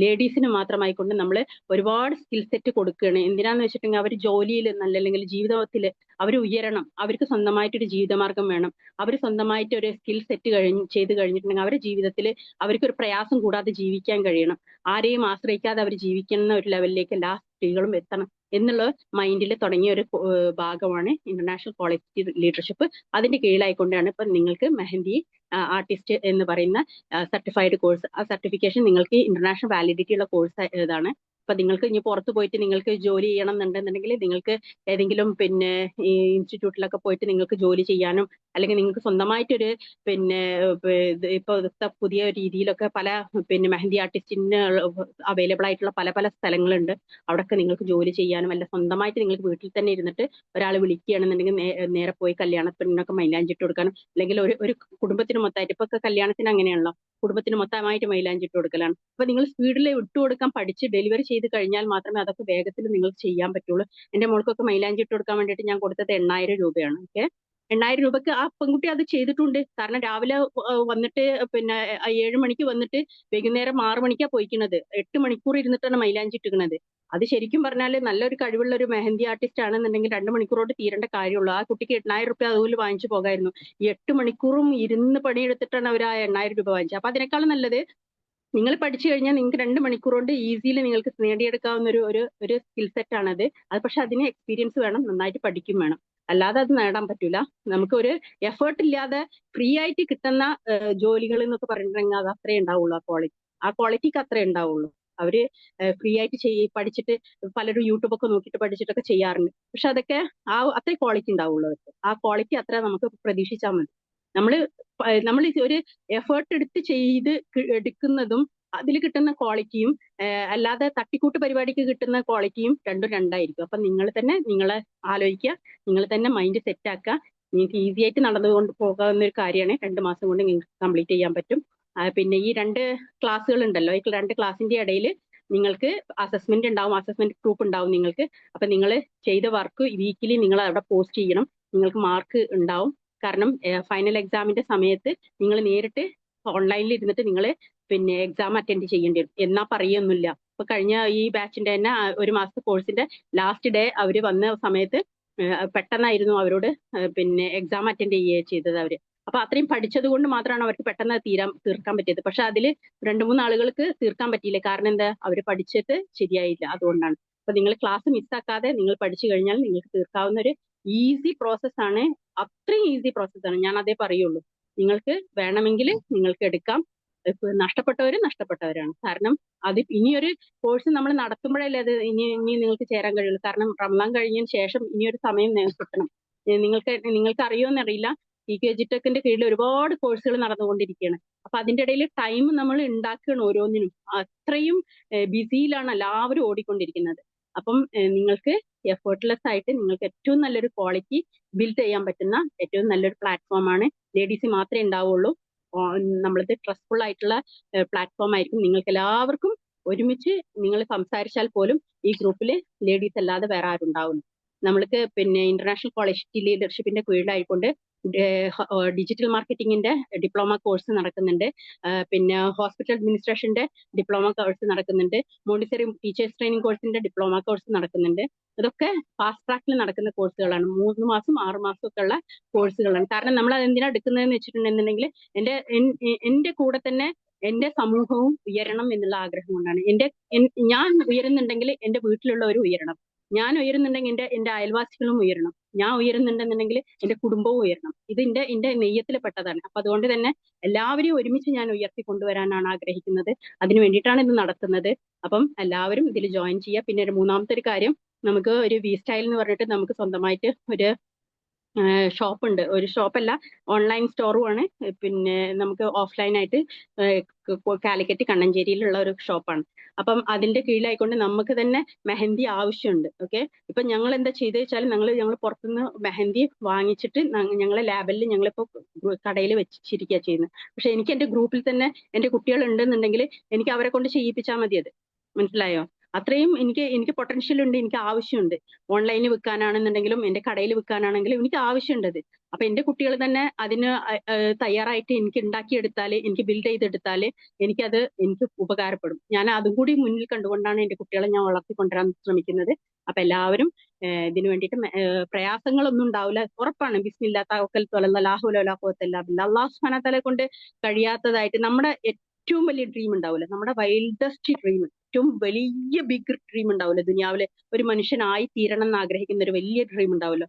ലേഡീസിന് മാത്രമായിക്കൊണ്ട് നമ്മൾ ഒരുപാട് സ്കിൽ സെറ്റ് കൊടുക്കുകയാണ്. എന്തിനാന്ന് വെച്ചിട്ടുണ്ടെങ്കിൽ അവർ ജോലിയിൽ നല്ല അല്ലെങ്കിൽ ജീവിതത്തിൽ അവർ ഉയരണം. അവർക്ക് സ്വന്തമായിട്ടൊരു ജീവിതമാർഗം വേണം. അവർ സ്വന്തമായിട്ട് ഒരു സ്കിൽ സെറ്റ് കഴിഞ്ഞ് ചെയ്ത് കഴിഞ്ഞിട്ടുണ്ടെങ്കിൽ അവരുടെ ജീവിതത്തിൽ അവർക്ക് ഒരു പ്രയാസം കൂടാതെ ജീവിക്കാൻ കഴിയണം. ആരെയും ആശ്രയിക്കാതെ അവർ ജീവിക്കുന്ന ഒരു ലെവലിലേക്ക് എല്ലാ സ്ത്രീകളും എത്തണം. എന്നുള്ള മൈൻഡിൽ തുടങ്ങിയ ഒരു ഭാഗമാണ് ഇന്റർനാഷണൽ ക്വാളിറ്റി ലീഡർഷിപ്പ് അതിന്റെ കീഴിലായിക്കൊണ്ടാണ് ഇപ്പൊ നിങ്ങൾക്ക് മെഹന്തി ആർട്ടിസ്റ്റ് എന്ന് പറയുന്ന സർട്ടിഫൈഡ് കോഴ്സ് ആ സർട്ടിഫിക്കേഷൻ നിങ്ങൾക്ക് ഇന്റർനാഷണൽ വാലിഡിറ്റി ഉള്ള കോഴ്സ് ഇതാണ് അപ്പൊ നിങ്ങൾക്ക് ഇനി പുറത്ത് പോയിട്ട് നിങ്ങൾക്ക് ജോലി ചെയ്യണം എന്നുണ്ടെന്നുണ്ടെങ്കിൽ നിങ്ങൾക്ക് ഏതെങ്കിലും പിന്നെ ഈ ഇൻസ്റ്റിറ്റ്യൂട്ടിലൊക്കെ പോയിട്ട് നിങ്ങൾക്ക് ജോലി ചെയ്യാനും അല്ലെങ്കിൽ നിങ്ങൾക്ക് സ്വന്തമായിട്ടൊരു പിന്നെ ഇപ്പൊ പുതിയ രീതിയിലൊക്കെ പല പിന്നെ മെഹന്തി ആർട്ടിസ്റ്റിന് അവൈലബിൾ ആയിട്ടുള്ള പല പല സ്ഥലങ്ങളുണ്ട്. അവിടെയൊക്കെ നിങ്ങൾക്ക് ജോലി ചെയ്യാനും അല്ല സ്വന്തമായിട്ട് നിങ്ങൾക്ക് വീട്ടിൽ തന്നെ ഇരുന്നിട്ട് ഒരാൾ വിളിക്കുകയാണെന്നുണ്ടെങ്കിൽ നേരെ പോയി കല്യാണത്തിനൊക്കെ മൈലാഞ്ചിട്ട് കൊടുക്കാനും അല്ലെങ്കിൽ ഒരു ഒരു കുടുംബത്തിന് മൊത്തമായിട്ട് ഇപ്പൊ കല്യാണത്തിന് അങ്ങനെയാണല്ലോ. കുടുംബത്തിന് മൊത്തമായിട്ട് മൈലാഞ്ചിട്ട് കൊടുക്കലാണ്. അപ്പൊ നിങ്ങൾ സ്പീഡിൽ വിട്ടുകൊടുക്കാൻ പഠിച്ച് ഡെലിവറി ചെയ്ത് കഴിഞ്ഞാൽ മാത്രമേ അതൊക്കെ വേഗത്തിൽ നിങ്ങൾക്ക് ചെയ്യാൻ പറ്റുള്ളൂ. എന്റെ മോൾക്കൊക്കെ മൈലാഞ്ചി ഇട്ട് കൊടുക്കാൻ വേണ്ടിയിട്ട് ഞാൻ കൊടുത്തത് എണ്ണായിരം രൂപയാണ്. ഓക്കെ? എണ്ണായിരം രൂപക്ക് ആ പെൺകുട്ടി അത് ചെയ്തിട്ടുണ്ട്. കാരണം രാവിലെ വന്നിട്ട് പിന്നെ ഏഴ് മണിക്ക് വന്നിട്ട് വൈകുന്നേരം ആറ് മണിക്കാണ് പോയിക്കണത്. എട്ട് മണിക്കൂർ ഇരുന്നിട്ടാണ് മൈലാഞ്ചി ഇട്ടുകണത് അത് ശരിക്കും പറഞ്ഞാൽ നല്ലൊരു കഴിവുള്ള ഒരു മെഹന്തി ആർട്ടിസ്റ്റ് ആണെന്നുണ്ടെങ്കിൽ രണ്ട് മണിക്കൂറോട് തീരേണ്ട കാര്യമുള്ളൂ. ആ കുട്ടിക്ക് എണ്ണായിരം രൂപ അതുപോലെ വാങ്ങിച്ചു പോകായിരുന്നു. ഈ എട്ട് മണിക്കൂറും ഇരുന്ന് പണിയെടുത്തിട്ടാണ് അവർ ആ എണ്ണായിരം രൂപ വാങ്ങിച്ചത്. അപ്പൊ അതിനേക്കാളും നല്ലത് നിങ്ങൾ പഠിച്ചു കഴിഞ്ഞാൽ നിങ്ങൾക്ക് രണ്ട് മണിക്കൂർ കൊണ്ട് ഈസിയിൽ നിങ്ങൾക്ക് നേടിയെടുക്കാവുന്ന ഒരു ഒരു ഒരു സ്കിൽ സെറ്റ് ആണത്. അത് പക്ഷെ അതിന് എക്സ്പീരിയൻസ് വേണം നന്നായിട്ട് പഠിക്കും വേണം. അല്ലാതെ അത് നേടാൻ പറ്റൂല. നമുക്ക് ഒരു എഫേർട്ട് ഇല്ലാതെ ഫ്രീ ആയിട്ട് കിട്ടുന്ന ജോലികൾ എന്നൊക്കെ പറഞ്ഞിട്ടുണ്ടെങ്കിൽ അത് അത്രേ ഉണ്ടാവുള്ളൂ ആ ക്വാളിറ്റി ആ ക്വാളിറ്റിക്ക് അത്രേ ഉണ്ടാവുള്ളൂ. അവർ ഫ്രീ ആയിട്ട് ചെയ്യ പഠിച്ചിട്ട് പലരും യൂട്യൂബ് ഒക്കെ നോക്കിയിട്ട് പഠിച്ചിട്ടൊക്കെ ചെയ്യാറുണ്ട്. പക്ഷെ അതൊക്കെ ആ അത്രേ ക്വാളിറ്റി ഉണ്ടാവുള്ളൂ അവർക്ക്. ആ ക്വാളിറ്റി അത്ര നമുക്ക് പ്രതീക്ഷിച്ചാൽ മതി. നമ്മൾ നമ്മൾ ഒരു എഫേർട്ട് എടുത്ത് ചെയ്ത് എടുക്കുന്നതും അതിൽ കിട്ടുന്ന ക്വാളിറ്റിയും അല്ലാതെ തട്ടിക്കൂട്ട് പരിപാടിക്ക് കിട്ടുന്ന ക്വാളിറ്റിയും രണ്ടും രണ്ടായിരിക്കും. അപ്പൊ നിങ്ങൾ തന്നെ നിങ്ങളെ ആലോചിക്കുക. നിങ്ങൾ തന്നെ മൈൻഡ് സെറ്റ് ആക്കുക. നിങ്ങൾക്ക് ഈസി ആയിട്ട് നടന്നുകൊണ്ട് പോകാവുന്ന ഒരു കാര്യമാണ് രണ്ട് മാസം കൊണ്ട് നിങ്ങൾക്ക് കംപ്ലീറ്റ് ചെയ്യാൻ പറ്റും. പിന്നെ ഈ രണ്ട് ക്ലാസ്സുകൾ ഉണ്ടല്ലോ. ഈ രണ്ട് ക്ലാസ്സിന്റെ ഇടയിൽ നിങ്ങൾക്ക് അസസ്മെന്റ് ഉണ്ടാവും. അസസ്മെന്റ് ഗ്രൂപ്പ് ഉണ്ടാവും നിങ്ങൾക്ക്. അപ്പൊ നിങ്ങൾ ചെയ്ത വർക്ക് വീക്കിലി നിങ്ങൾ അവിടെ പോസ്റ്റ് ചെയ്യണം. നിങ്ങൾക്ക് മാർക്ക് ഉണ്ടാവും. കാരണം ഫൈനൽ എക്സാമിന്റെ സമയത്ത് നിങ്ങൾ നേരിട്ട് ഓൺലൈനിൽ ഇരുന്നിട്ട് നിങ്ങൾ പിന്നെ എക്സാം അറ്റൻഡ് ചെയ്യേണ്ടി വരും. എന്നാ പറയൊന്നുമില്ല ഇപ്പൊ കഴിഞ്ഞ ഈ ബാച്ചിന്റെ തന്നെ ഒരു മാസത്തെ കോഴ്സിന്റെ ലാസ്റ്റ് ഡേ അവർ വന്ന സമയത്ത് പെട്ടെന്നായിരുന്നു അവരോട് പിന്നെ എക്സാം അറ്റൻഡ് ചെയ്യുക ചെയ്തത് അവർ. അപ്പൊ അത്രയും പഠിച്ചത് കൊണ്ട് മാത്രമാണ് അവർക്ക് പെട്ടെന്ന് തീരാൻ തീർക്കാൻ പറ്റിയത്. പക്ഷെ അതിൽ രണ്ട് മൂന്ന് ആളുകൾക്ക് തീർക്കാൻ പറ്റിയില്ല. കാരണം എന്താ? അവർ പഠിച്ചിട്ട് ശരിയായില്ല. അതുകൊണ്ടാണ്. അപ്പൊ നിങ്ങൾ ക്ലാസ് മിസ്സാക്കാതെ നിങ്ങൾ പഠിച്ചു കഴിഞ്ഞാൽ നിങ്ങൾക്ക് തീർക്കാവുന്ന ഒരു ഈസി പ്രോസസ് ആണ്. അത്രയും ഈസി പ്രോസസ് ആണ്. ഞാൻ അതേ പറയുള്ളൂ. നിങ്ങൾക്ക് വേണമെങ്കിൽ നിങ്ങൾക്ക് എടുക്കാം. നഷ്ടപ്പെട്ടവരും നഷ്ടപ്പെട്ടവര് നഷ്ടപ്പെട്ടവരാണ്. കാരണം അത് ഇനിയൊരു കോഴ്സ് നമ്മൾ നടത്തുമ്പോഴല്ലേ അത് ഇനി ഇനി നിങ്ങൾക്ക് ചേരാൻ കഴിയുള്ളൂ. കാരണം റമദാൻ കഴിഞ്ഞതിന് ശേഷം ഇനിയൊരു സമയം കിട്ടണം. നിങ്ങൾക്ക് നിങ്ങൾക്ക് അറിയുമെന്നറിയില്ല ഇ കെ ജി ടെക്കിന്റെ കീഴിൽ ഒരുപാട് കോഴ്സുകൾ നടന്നുകൊണ്ടിരിക്കുകയാണ് അപ്പൊ അതിന്റെ ഇടയിൽ ടൈം നമ്മൾ ഉണ്ടാക്കുകയാണ് ഓരോന്നിനും. അത്രയും ബിസിയിലാണ് എല്ലാവരും ഓടിക്കൊണ്ടിരിക്കുന്നത്. അപ്പം നിങ്ങൾക്ക് എഫേർട്ട്ലെസ് ആയിട്ട് നിങ്ങൾക്ക് ഏറ്റവും നല്ലൊരു ക്വാളിറ്റി ബിൽഡ് ചെയ്യാൻ പറ്റുന്ന ഏറ്റവും നല്ലൊരു പ്ലാറ്റ്ഫോം ആണ് ലേഡീസ് മാത്രമേ ഉണ്ടാവുള്ളൂ. നമ്മളത് ട്രസ്റ്റ്ഫുൾ ആയിട്ടുള്ള പ്ലാറ്റ്ഫോം ആയിരിക്കും. നിങ്ങൾക്ക് എല്ലാവർക്കും ഒരുമിച്ച് നിങ്ങൾ സംസാരിച്ചാൽ പോലും ഈ ഗ്രൂപ്പിൽ ലേഡീസ് അല്ലാതെ വേറെ ആരും ഉണ്ടാവില്ല. നമ്മൾക്ക് പിന്നെ ഇന്റർനാഷണൽ കോളേജ് ലീഡർഷിപ്പിന്റെ കീഴിലായിക്കൊണ്ട് ഡിജിറ്റൽ മാർക്കറ്റിംഗിന്റെ ഡിപ്ലോമ കോഴ്സ് നടക്കുന്നുണ്ട്. പിന്നെ ഹോസ്പിറ്റൽ അഡ്മിനിസ്ട്രേഷന്റെ ഡിപ്ലോമ കോഴ്സ് നടക്കുന്നുണ്ട്. മോണ്ടിസറി ടീച്ചേഴ്സ് ട്രെയിനിങ് കോഴ്സിന്റെ ഡിപ്ലോമ കോഴ്സ് നടക്കുന്നുണ്ട്. അതൊക്കെ ഫാസ്റ്റ് ട്രാക്കിൽ നടക്കുന്ന കോഴ്സുകളാണ് മൂന്ന് മാസം ആറ് മാസം ഒക്കെ ഉള്ള കോഴ്സുകളാണ് കാരണം നമ്മൾ അത് എന്തിനാ എടുക്കുന്നതെന്ന് വെച്ചിട്ടുണ്ടെന്നുണ്ടെങ്കിൽ എന്റെ എൻ- എന്റെ കൂടെ തന്നെ എന്റെ സമൂഹവും ഉയരണം എന്നുള്ള ആഗ്രഹം കൊണ്ടാണ്. എന്റെ ഞാൻ ഉയരുന്നുണ്ടെങ്കിൽ എന്റെ വീട്ടിലുള്ളവർ ഉയരണം. ഞാൻ ഉയരുന്നുണ്ടെങ്കിൽ എന്റെ എന്റെ അയൽവാസികളും ഉയരണം. ഞാൻ ഉയരുന്നുണ്ടെന്നുണ്ടെങ്കിൽ എന്റെ കുടുംബവും ഉയരണം. ഇത് എന്റെ എന്റെ നെയ്യത്തിൽ പെട്ടതാണ്. അപ്പൊ അതുകൊണ്ട് തന്നെ എല്ലാവരെയും ഒരുമിച്ച് ഞാൻ ഉയർത്തി കൊണ്ടുവരാനാണ് ആഗ്രഹിക്കുന്നത്. അതിനു വേണ്ടിയിട്ടാണ് ഇത് നടത്തുന്നത്. അപ്പം എല്ലാവരും ഇതിൽ ജോയിൻ ചെയ്യുക. പിന്നെ ഒരു മൂന്നാമത്തെ ഒരു കാര്യം നമുക്ക് ഒരു വി സ്റ്റൈൽ എന്ന് പറഞ്ഞിട്ട് നമുക്ക് സ്വന്തമായിട്ട് ഒരു ഷോപ്പ് ഉണ്ട് ഒരു ഷോപ്പല്ല ഓൺലൈൻ സ്റ്റോറും ആണ് പിന്നെ നമുക്ക് ഓഫ്ലൈൻ ആയിട്ട് കാലിക്കറ്റ് കണ്ണഞ്ചേരിയിലുള്ള ഒരു ഷോപ്പാണ്. അപ്പം അതിന്റെ കീഴിലായിക്കൊണ്ട് നമുക്ക് തന്നെ മെഹന്തി ആവശ്യമുണ്ട് ഓക്കെ? ഇപ്പൊ ഞങ്ങൾ എന്താ ചെയ്ത് വെച്ചാൽ ഞങ്ങൾ ഞങ്ങൾ പുറത്തുനിന്ന് മെഹന്തി വാങ്ങിച്ചിട്ട് ഞങ്ങളെ ലാബിൽ ഞങ്ങളിപ്പോ കടയിൽ വെച്ചിരിക്കുക ചെയ്യുന്നത്. പക്ഷെ എനിക്ക് എന്റെ ഗ്രൂപ്പിൽ തന്നെ എന്റെ കുട്ടികൾ ഉണ്ടെന്നുണ്ടെങ്കിൽ എനിക്ക് അവരെ കൊണ്ട് ചെയ്യിപ്പിച്ചാൽ മതി അത്. മനസ്സിലായോ? അത്രയും എനിക്ക് എനിക്ക് പൊട്ടൻഷ്യൽ ഉണ്ട് എനിക്ക് ആവശ്യമുണ്ട്. ഓൺലൈനിൽ വിൽക്കാനാണെന്നുണ്ടെങ്കിലും എന്റെ കടയിൽ വിൽക്കാനാണെങ്കിലും എനിക്ക് ആവശ്യമുണ്ട് അത്. അപ്പൊ എന്റെ കുട്ടികൾ തന്നെ അതിന് തയ്യാറായിട്ട് എനിക്ക് ഉണ്ടാക്കിയെടുത്താൽ എനിക്ക് ബിൽഡ് ചെയ്തെടുത്താൽ എനിക്കത് എനിക്ക് ഉപകാരപ്പെടും. ഞാൻ അതും കൂടി മുന്നിൽ കണ്ടുകൊണ്ടാണ് എന്റെ കുട്ടികളെ ഞാൻ വളർത്തിക്കൊണ്ടുവരാൻ ശ്രമിക്കുന്നത്. അപ്പൊ എല്ലാവരും ഇതിനു വേണ്ടിയിട്ട് പ്രയാസങ്ങളൊന്നും ഉണ്ടാവില്ല. ഉറപ്പാണ് ബിസ്മില്ലാ തവക്കൽ അള്ളാഹു സുബ്ഹാനഹു കൊണ്ട് കഴിയാത്തതായിട്ട് നമ്മുടെ ഏറ്റവും വലിയ ഡ്രീം ഉണ്ടാവില്ല. നമ്മുടെ വൈൽഡസ്റ്റ് ഡ്രീം ഏറ്റവും വലിയ ബിഗ് ഡ്രീം ഉണ്ടാവില്ല ദുനിയാവിലെ ഒരു മനുഷ്യനായി തീരണം എന്ന് ആഗ്രഹിക്കുന്ന ഒരു വലിയ ഡ്രീം ഉണ്ടാവില്ല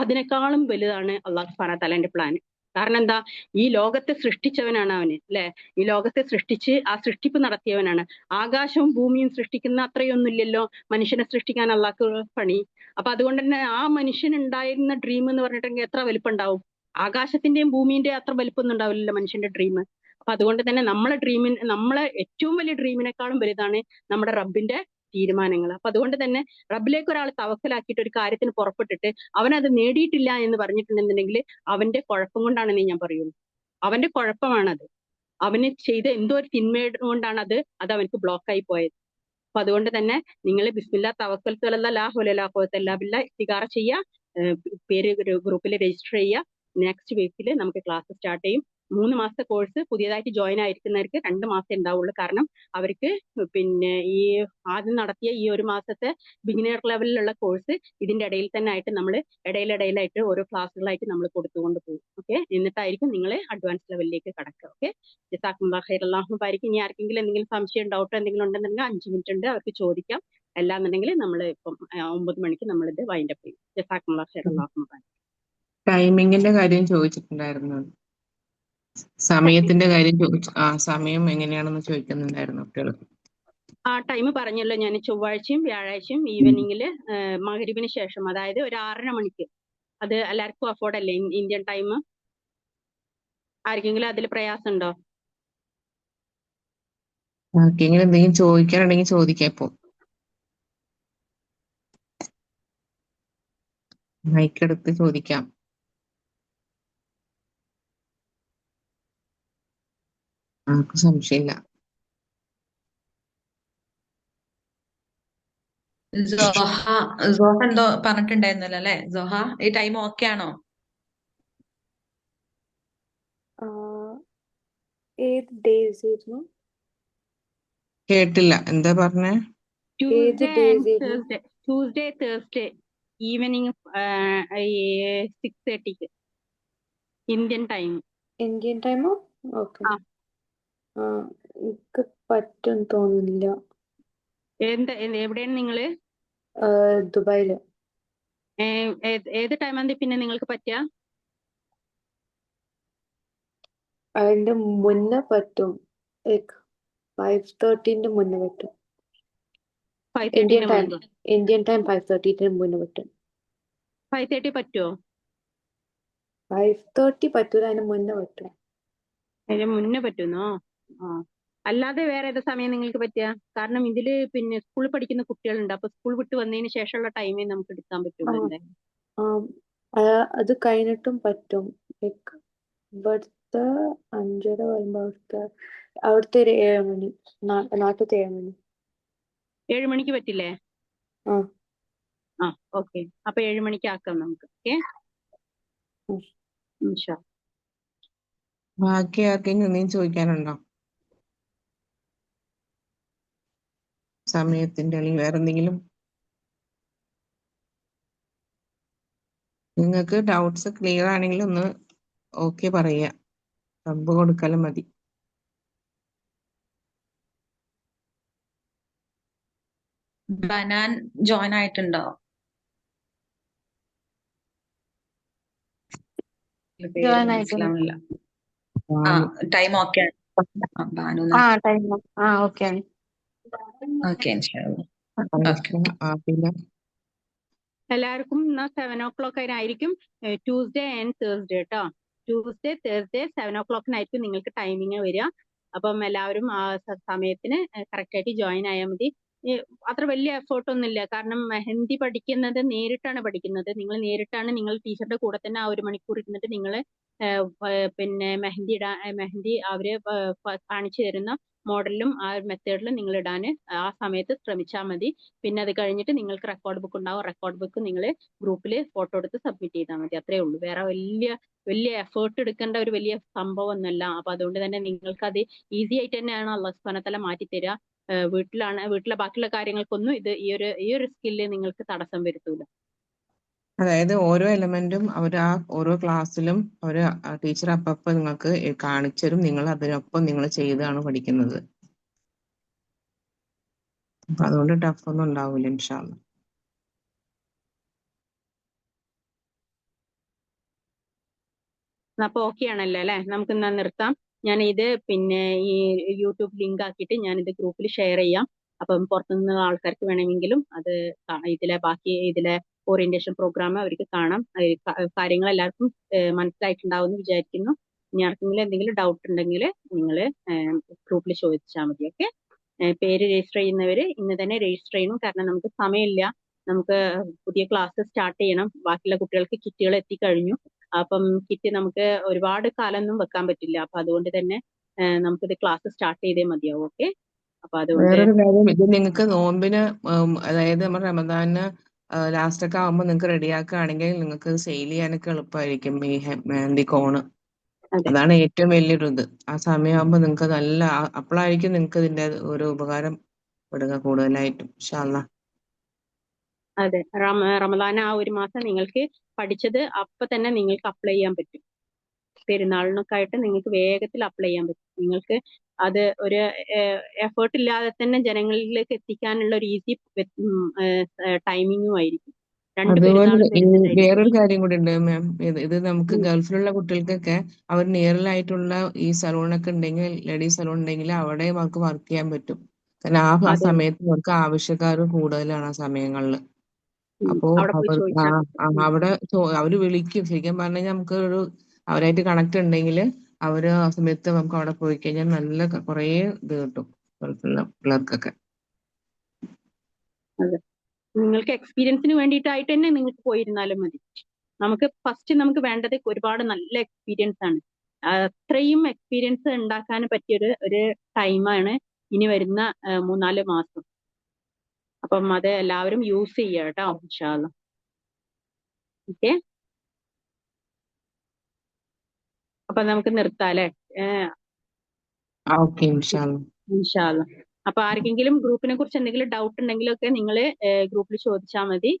അതിനേക്കാളും വലുതാണ് അള്ളാഹു സുബ്ഹാനഹു തആലന്റെ പ്ലാൻ കാരണം എന്താ? ഈ ലോകത്തെ സൃഷ്ടിച്ചവനാണ് അവന് അല്ലെ? ഈ ലോകത്തെ സൃഷ്ടിച്ച് ആ സൃഷ്ടിപ്പ് നടത്തിയവനാണ്. ആകാശവും ഭൂമിയും സൃഷ്ടിക്കുന്ന അത്രയൊന്നും ഇല്ലല്ലോ മനുഷ്യനെ സൃഷ്ടിക്കാൻ അള്ളാഹ്ക്ക് പണി. അപ്പൊ അതുകൊണ്ട് തന്നെ ആ മനുഷ്യൻ ഉണ്ടായിരുന്ന ഡ്രീം എന്ന് പറഞ്ഞിട്ടുണ്ടെങ്കിൽ എത്ര വലുപ്പം ഉണ്ടാവും ആകാശത്തിന്റെയും ഭൂമിന്റെയും അത്ര വലുപ്പമൊന്നും ഉണ്ടാവില്ലല്ലോ മനുഷ്യന്റെ ഡ്രീം അപ്പൊ അതുകൊണ്ട് തന്നെ നമ്മളെ ഡ്രീമിന് നമ്മളെ ഏറ്റവും വലിയ ഡ്രീമിനേക്കാളും വലുതാണ് നമ്മുടെ റബ്ബിന്റെ തീരുമാനങ്ങൾ. അപ്പൊ അതുകൊണ്ട് തന്നെ റബ്ബിലേക്ക് ഒരാൾ തവക്കലാക്കിയിട്ട് ഒരു കാര്യത്തിന് പുറപ്പെട്ടിട്ട് അവനത് നേടിയിട്ടില്ല എന്ന് പറഞ്ഞിട്ടുണ്ടെന്നുണ്ടെങ്കിൽ അവന്റെ കുഴപ്പം കൊണ്ടാണെന്ന് ഞാൻ പറയുള്ളൂ. അവന്റെ കുഴപ്പമാണത്. അവന് ചെയ്ത എന്തോ ഒരു തിന്മ കൊണ്ടാണ് അത് അത് അവനക്ക് ബ്ലോക്ക് ആയി പോയത്. അപ്പൊ അതുകൊണ്ട് തന്നെ നിങ്ങൾ ബിസ്മില്ല തവക്കൽ ബില്ല ഇഫ്തികാറ ചെയ്യുക. പേര് ഗ്രൂപ്പിൽ രജിസ്റ്റർ ചെയ്യുക. നെക്സ്റ്റ് വീക്കിൽ നമുക്ക് ക്ലാസ് സ്റ്റാർട്ട് ചെയ്യും. മൂന്ന് മാസത്തെ കോഴ്സ് പുതിയതായിട്ട് ജോയിൻ ആയിരിക്കുന്നവർക്ക് രണ്ട് മാസം ഉണ്ടാവുള്ളൂ. കാരണം അവർക്ക് പിന്നെ ഈ ആദ്യം നടത്തിയ ഈ ഒരു മാസത്തെ ബിഗിനർ ലെവലിലുള്ള കോഴ്സ് ഇതിന്റെ ഇടയിൽ തന്നെ ആയിട്ട് നമ്മൾ ഇടയിലിടയിലായിട്ട് ഓരോ ക്ലാസ്സുകളായിട്ട് നമ്മൾ കൊടുത്തുകൊണ്ട് പോകും. ഓക്കെ എന്നിട്ടായിരിക്കും നിങ്ങൾ അഡ്വാൻസ് ലെവലിലേക്ക് കടക്കുക. ഓക്കെ ജസാഖുല്ലാഹുബാരിക്കും ഇനി ആർക്കെങ്കിലും എന്തെങ്കിലും സംശയം ഡൗട്ട് എന്തെങ്കിലും ഉണ്ടെന്നുണ്ടെങ്കിൽ അഞ്ച് മിനിറ്റ് ഉണ്ട് അവർക്ക് ചോദിക്കാം. അല്ലാന്നുണ്ടെങ്കിൽ നമ്മൾ ഇപ്പം ഒമ്പത് മണിക്ക് നമ്മളിത് വൈൻഡപ്പ് ചെയ്യും. അള്ളാഹുബാരി ടൈമിങ്ങിന്റെ കാര്യം ചോദിച്ചിട്ടുണ്ടായിരുന്നു. സമയത്തിന്റെ കാര്യം സമയം എങ്ങനെയാണെന്ന് ചോദിക്കുന്നുണ്ടായിരുന്നു കുട്ടികൾ ആ ടൈം പറഞ്ഞല്ലോ ഞാൻ ചൊവ്വാഴ്ചയും വ്യാഴാഴ്ചയും ഈവനിങ്ങിൽ മകരിവിന് ശേഷം അതായത് ഒരു ആറര മണിക്ക്. അത് എല്ലാവർക്കും അഫോർഡ് അല്ലേ? ഇന്ത്യൻ ടൈം ആർക്കെങ്കിലും അതിൽ പ്രയാസം ഉണ്ടോ ആർക്കെങ്കിലും എന്തെങ്കിലും ചോദിക്കാനുണ്ടെങ്കിൽ ചോദിക്കാം ഇപ്പോ. മൈക്കെടുത്ത് ചോദിക്കാം. ആർക്കും സംശയമില്ല. സോഹ സോഹ എന്തോ പറഞ്ഞിട്ടുണ്ടായിരുന്നല്ലോ അല്ലെ? സോഹ ഈ ടൈം ഓക്കെ ആണോ? ഏത് ഡേയ്സ് ആയിരുന്നു? കേട്ടില്ല. എന്താ പറഞ്ഞേ? Tuesday Tuesday Thursday evening six തേർട്ടിക്ക് Indian time Indian ടൈമോ ഓക്കെ. എനിക്ക് പറ്റും തോന്നുന്നില്ല. എന്ത് എവിടെയാണ് നിങ്ങൾ ദുബായിൽ. ഏത് ടൈമാണ് പിന്നെ നിങ്ങൾക്ക് പറ്റുക? അതിന്റെ മുന്നേ പറ്റും. ഫൈവ് തേർട്ടിന്റെ മുന്നേ പറ്റും. Indian time Indian time five തേർട്ടിന്റെ മുന്നേ പറ്റും. ഫൈവ് തേർട്ടി പറ്റുമോ ഫൈവ് തേർട്ടി പറ്റൂല അതിന് മുന്നേ പറ്റും. അതിന് മുന്നേ പറ്റുന്നോ? ആ. അല്ലാതെ വേറെ ഏത് സമയം നിങ്ങൾക്ക് പറ്റുക കാരണം ഇതിൽ പിന്നെ സ്കൂളിൽ പഠിക്കുന്ന കുട്ടികളുണ്ട്. അപ്പൊ സ്കൂൾ വിട്ട് വന്നതിന് ശേഷമുള്ള ടൈമേ നമുക്ക് എടുക്കാൻ പറ്റുള്ളൂ. എന്തായാലും. അത് കഴിഞ്ഞിട്ടും പറ്റും. ലൈക്ക് ഇവിടുത്തെ അഞ്ചര വരുമ്പോ അവിടുത്തെ അവിടുത്തെ ഒരു ഏഴ് മണി നാട്ടിലത്തെ ഏഴ് മണി. ഏഴ് മണിക്ക് പറ്റില്ലേ? ആ. ആ ഓക്കെ. അപ്പൊ ഏഴ് മണിക്ക് ആക്കാം നമുക്ക്. ഓക്കെ? ബാക്കി ആർക്കെങ്കിലും എന്തെങ്കിലും ചോദിക്കാനുണ്ടോ? സമയത്തിന്റെ അല്ലെങ്കിൽ വേറെ എന്തെങ്കിലും നിങ്ങൾക്ക് ഡൗട്ട്സ് ക്ലിയർ ആണെങ്കിൽ ഒന്ന് ഓക്കെ പറയുക. സബ് കൊടുക്കാലും മതി. ബനാൻ ജോയിൻ ആയിട്ടുണ്ടോ? ടൈം ഓക്കെ ആണ്. ആ ടൈം ആ ഓക്കെ ഓക്കെ എല്ലാവർക്കും എന്നാ സെവൻ ഓ ക്ലോക്ക് ആയിരിക്കും. ട്യൂസ്ഡേ ആൻഡ് തേഴ്സ്ഡേ കേട്ടോ ട്യൂസ്ഡേ തേഴ്സ്ഡേ സെവൻ ഓ ക്ലോക്കിനായിരിക്കും നിങ്ങൾക്ക് ടൈമിങ് വരിക. അപ്പം എല്ലാവരും ആ സമയത്തിന് കറക്റ്റ് ആയിട്ട് ജോയിൻ ആയാൽ മതി. അത്ര വലിയ എഫേർട്ട് ഒന്നുമില്ല കാരണം മെഹന്തി പഠിക്കുന്നത് നേരിട്ടാണ് പഠിക്കുന്നത്. നിങ്ങൾ നേരിട്ടാണ് നിങ്ങൾ ടീച്ചറുടെ കൂടെ തന്നെ ആ ഒരു മണിക്കൂർ ഇരുന്നിട്ട് നിങ്ങൾ പിന്നെ മെഹന്തി ഇടാ മെഹന്തി അവർ കാണിച്ചു തരുന്ന മോഡലിലും ആ ഒരു മെത്തേഡിലും നിങ്ങൾ ഇടാൻ ആ സമയത്ത് ശ്രമിച്ചാൽ മതി. പിന്നെ അത് കഴിഞ്ഞിട്ട് നിങ്ങൾക്ക് റെക്കോർഡ് ബുക്ക് ഉണ്ടാവും. റെക്കോർഡ് ബുക്ക് നിങ്ങൾ ഗ്രൂപ്പിൽ ഫോട്ടോ എടുത്ത് സബ്മിറ്റ് ചെയ്താൽ മതി. അത്രേ ഉള്ളൂ. വേറെ വലിയ വലിയ എഫേർട്ട് എടുക്കേണ്ട ഒരു വലിയ സംഭവം ഒന്നല്ല അപ്പൊ അതുകൊണ്ട് തന്നെ നിങ്ങൾക്ക് അത് ഈസി ആയിട്ട് തന്നെയാണ് അള്ളാഹു സുബ്ഹാനഹു മാറ്റി തരിക വീട്ടിലാണ് വീട്ടിലെ ബാക്കിയുള്ള കാര്യങ്ങൾക്കൊന്നും ഇത് ഈ ഒരു ഈ ഒരു സ്കില്ല് നിങ്ങൾക്ക് തടസ്സം വരുത്തൂല. അതായത് ഓരോ എലമെന്റും അവർ ആ ഓരോ ക്ലാസ്സിലും അവർ ടീച്ചർ അപ്പപ്പോ നിങ്ങൾക്ക് കാണിച്ചരും. നിങ്ങൾ അതിനൊപ്പം നിങ്ങൾ ചെയ്താണ് പഠിക്കുന്നത്. അപ്പൊ അതുകൊണ്ട് ടഫ് ഒന്നും ഉണ്ടാവില്ല ഇൻഷാല്ല അപ്പൊ ഓക്കെ ആണല്ലോ അല്ലെ? നമുക്ക് എന്നാ നിർത്താം. ഞാൻ ഇത് പിന്നെ ഈ യൂട്യൂബ് ലിങ്ക് ആക്കിയിട്ട് ഞാൻ ഇത് ഗ്രൂപ്പിൽ ഷെയർ ചെയ്യാം. അപ്പം പുറത്തുനിന്ന് ആൾക്കാർക്ക് വേണമെങ്കിലും അത് ഇതിലെ ബാക്കി ഇതിലെ ഓറിയന്റേഷൻ പ്രോഗ്രാം അവർക്ക് കാണാം. കാര്യങ്ങൾ എല്ലാവർക്കും മനസ്സിലായിട്ടുണ്ടാവും എന്ന് വിചാരിക്കുന്നു. ഇനി ആർക്കെങ്കിലും എന്തെങ്കിലും ഡൗട്ട് ഉണ്ടെങ്കിൽ നിങ്ങൾ ഗ്രൂപ്പിൽ ചോദിച്ചാൽ മതി ഓക്കെ പേര് രജിസ്റ്റർ ചെയ്യുന്നവർ ഇന്ന് തന്നെ രജിസ്റ്റർ ചെയ്യണം. കാരണം നമുക്ക് സമയമില്ല. നമുക്ക് പുതിയ ക്ലാസ് സ്റ്റാർട്ട് ചെയ്യണം. ബാക്കിയുള്ള കുട്ടികൾക്ക് കിറ്റുകൾ എത്തിക്കഴിഞ്ഞു. അപ്പം കിറ്റ് നമുക്ക് ഒരുപാട് കാലമൊന്നും വെക്കാൻ പറ്റില്ല. അപ്പൊ അതുകൊണ്ട് തന്നെ നമുക്കിത് ക്ലാസ് സ്റ്റാർട്ട് ചെയ്തേ മതിയാവും ഓക്കെ അപ്പൊ അതുകൊണ്ട് വേറൊരു കാര്യം ഇത് നിങ്ങൾക്ക് നോമ്പിന് ഉം, അതായത് നമ്മൾ റമദാന് ലാസ്റ്റ് ഒക്കെ ആവുമ്പോൾ നിങ്ങൾക്ക് റെഡിയാക്കുകയാണെങ്കിൽ നിങ്ങൾക്ക് സെയിൽ ചെയ്യാനൊക്കെ എളുപ്പമായിരിക്കും ഈ ഹെ- മെഹന്തി കോണ്. അതെ. അതാണ് ഏറ്റവും വലിയൊരു ഇത് ആ സമയമാകുമ്പോൾ നിങ്ങൾക്ക് നല്ല ആ- അപ്പോഴായിരിക്കും നിങ്ങൾക്ക് ഇതിന്റെ ഒരു ഉപകാരം പെടുക കൂടുതലായിട്ടും ഇൻഷാല്ലാ അതെ. റമ റമദാൻ ആ ഒരു മാസം നിങ്ങൾക്ക് പഠിച്ചത് അപ്പൊ തന്നെ നിങ്ങൾക്ക് അപ്ലൈ ചെയ്യാൻ പറ്റും. പെരുന്നാളിനൊക്കെ ആയിട്ട് നിങ്ങൾക്ക് വേഗത്തിൽ അപ്ലൈ ചെയ്യാൻ പറ്റും. നിങ്ങൾക്ക് അത് ഒരു എഫേർട്ട് ഇല്ലാതെ തന്നെ ജനങ്ങളിലേക്ക് എത്തിക്കാനുള്ള ഒരു ഈസി ടൈമിങ്ങും ആയിരിക്കും. രണ്ട് അതുപോലെ വേറൊരു കാര്യം കൂടി ഉണ്ട് മാം ഇത് നമുക്ക് ഗൾഫിലുള്ള കുട്ടികൾക്കൊക്കെ അവർ നിയറിലായിട്ടുള്ള ഈ സലൂണൊക്കെ ഉണ്ടെങ്കിൽ ലേഡീസ് സലൂൺ ഉണ്ടെങ്കിൽ അവിടെ അവർക്ക് വർക്ക് ചെയ്യാൻ പറ്റും. കാരണം ആ സമയത്ത് അവർക്ക് ആവശ്യക്കാർ കൂടുതലാണ് ആ സമയങ്ങളിൽ. അപ്പോ അവിടെ അവർ അവർ വിളിക്കും. ശരിക്കും പറഞ്ഞു കഴിഞ്ഞാൽ നമുക്ക് ഒരു അവരായിട്ട് കണക്ട് ഉണ്ടെങ്കിൽ അവർ ആ സമയത്ത് നമുക്ക് അവിടെ പോയി കഴിഞ്ഞാൽ നല്ല കുറേ ഇത് കിട്ടും. ഗൾഫിലുള്ള പിള്ളേർക്കൊക്കെ. നിങ്ങൾക്ക് എക്സ്പീരിയൻസിന് വേണ്ടിയിട്ടായിട്ട് തന്നെ നിങ്ങൾക്ക് പോയിരുന്നാലും മതി. നമുക്ക് ഫസ്റ്റ് നമുക്ക് വേണ്ടത് ഒരുപാട് നല്ല എക്സ്പീരിയൻസ് ആണ്. അത്രയും എക്സ്പീരിയൻസ് ഉണ്ടാക്കാൻ പറ്റിയൊരു ഒരു ടൈമാണ് ഇനി വരുന്ന മൂന്നാൽ മാസം. അപ്പം അത് എല്ലാവരും യൂസ് ചെയ്യുക കേട്ടോ ഓക്കെ അപ്പൊ നമുക്ക് നിർത്താം അല്ലെ ഓക്കെ ഇൻഷാല്ലാ അപ്പൊ ആർക്കെങ്കിലും ഗ്രൂപ്പിനെ കുറിച്ച് എന്തെങ്കിലും ഡൗട്ട് ഉണ്ടെങ്കിലൊക്കെ നിങ്ങൾ ഗ്രൂപ്പിൽ ചോദിച്ചാൽ മതി.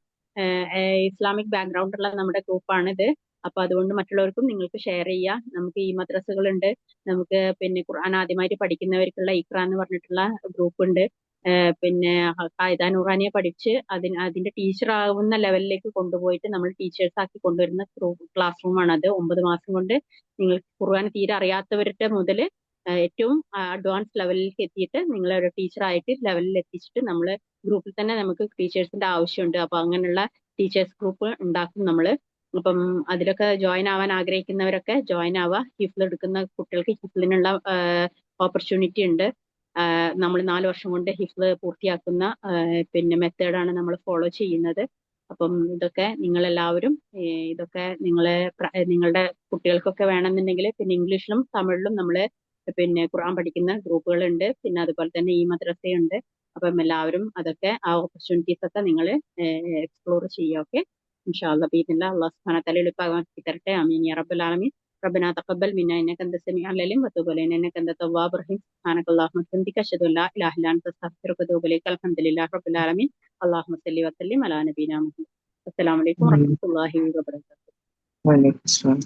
ഇസ്ലാമിക് ബാക്ക്ഗ്രൗണ്ട് ഉള്ള നമ്മുടെ ഗ്രൂപ്പാണിത് അപ്പൊ അതുകൊണ്ട് മറ്റുള്ളവർക്കും നിങ്ങൾക്ക് ഷെയർ ചെയ്യാം. നമുക്ക് ഈ മദ്രസകളുണ്ട്. നമുക്ക് പിന്നെ ഖുർആൻ ആദ്യമായിട്ട് പഠിക്കുന്നവർക്കുള്ള ഇക്ര എന്ന് പറഞ്ഞിട്ടുള്ള ഗ്രൂപ്പ് ഉണ്ട്. പിന്നെ കായിദ നൂറാനിയെ പഠിച്ച് അതിന് അതിന്റെ ടീച്ചർ ആവുന്ന ലെവലിലേക്ക് കൊണ്ടുപോയിട്ട് നമ്മൾ ടീച്ചേഴ്സ് ആക്കി കൊണ്ടുവരുന്ന ക്ലാസ് റൂമാണ് അത് ഒമ്പത് മാസം കൊണ്ട് നിങ്ങൾ ഖുർആൻ തീരെ അറിയാത്തവരുടെ മുതൽ ഏറ്റവും അഡ്വാൻസ് ലെവലിലേക്ക് എത്തിയിട്ട് നിങ്ങളെ ഒരു ടീച്ചറായിട്ട് ലെവലിൽ എത്തിച്ചിട്ട് നമ്മൾ ഗ്രൂപ്പിൽ തന്നെ നമുക്ക് ടീച്ചേഴ്സിന്റെ ആവശ്യമുണ്ട്. അപ്പൊ അങ്ങനെയുള്ള ടീച്ചേഴ്സ് ഗ്രൂപ്പ് ഉണ്ടാക്കും നമ്മൾ അപ്പം അതിലൊക്കെ ജോയിൻ ആവാൻ ആഗ്രഹിക്കുന്നവരൊക്കെ ജോയിൻ ആവുക ഹിഫിൽ എടുക്കുന്ന കുട്ടികൾക്ക് ഹിഫ്ലിനുള്ള ഓപ്പർച്യൂണിറ്റി ഉണ്ട്. നമ്മൾ നാല് വർഷം കൊണ്ട് ഹിഫ്ല് പൂർത്തിയാക്കുന്ന പിന്നെ മെത്തേഡാണ് നമ്മൾ ഫോളോ ചെയ്യുന്നത്. അപ്പം ഇതൊക്കെ നിങ്ങൾ എല്ലാവരും ഇതൊക്കെ നിങ്ങളെ നിങ്ങളുടെ കുട്ടികൾക്കൊക്കെ വേണമെന്നുണ്ടെങ്കിൽ പിന്നെ ഇംഗ്ലീഷിലും തമിഴിലും നമ്മൾ പിന്നെ ഖുർആൻ പഠിക്കുന്ന ഗ്രൂപ്പുകളുണ്ട്. പിന്നെ അതുപോലെ തന്നെ ഈ മദ്രസയുണ്ട്. അപ്പം എല്ലാവരും അതൊക്കെ ആ ഓപ്പർച്യൂണിറ്റീസ് ഒക്കെ നിങ്ങൾ എക്സ്പ്ലോർ ചെയ്യുക ഓക്കെ? ഇൻഷാല്ലാ ബീദില്ല അള്ളാഹ് സുബ്ഹാനഹു വ തആല എളുപ്പമാക്കി തരട്ടെ. അമീൻ ആലമീൻ. ربنا تقبل منا إنك أنت السميع العليم وتوب علينا إنك أنت التواب الرحيم. سبحانك اللهم وبحمدك أشهد أن لا إله إلا أنت أستغفرك وأتوب إليك. الحمد لله رب العالمين. اللهم صل وسلم على نبينا محمد. السلام عليكم ورحمة الله وبركاته. وعليكم السلام.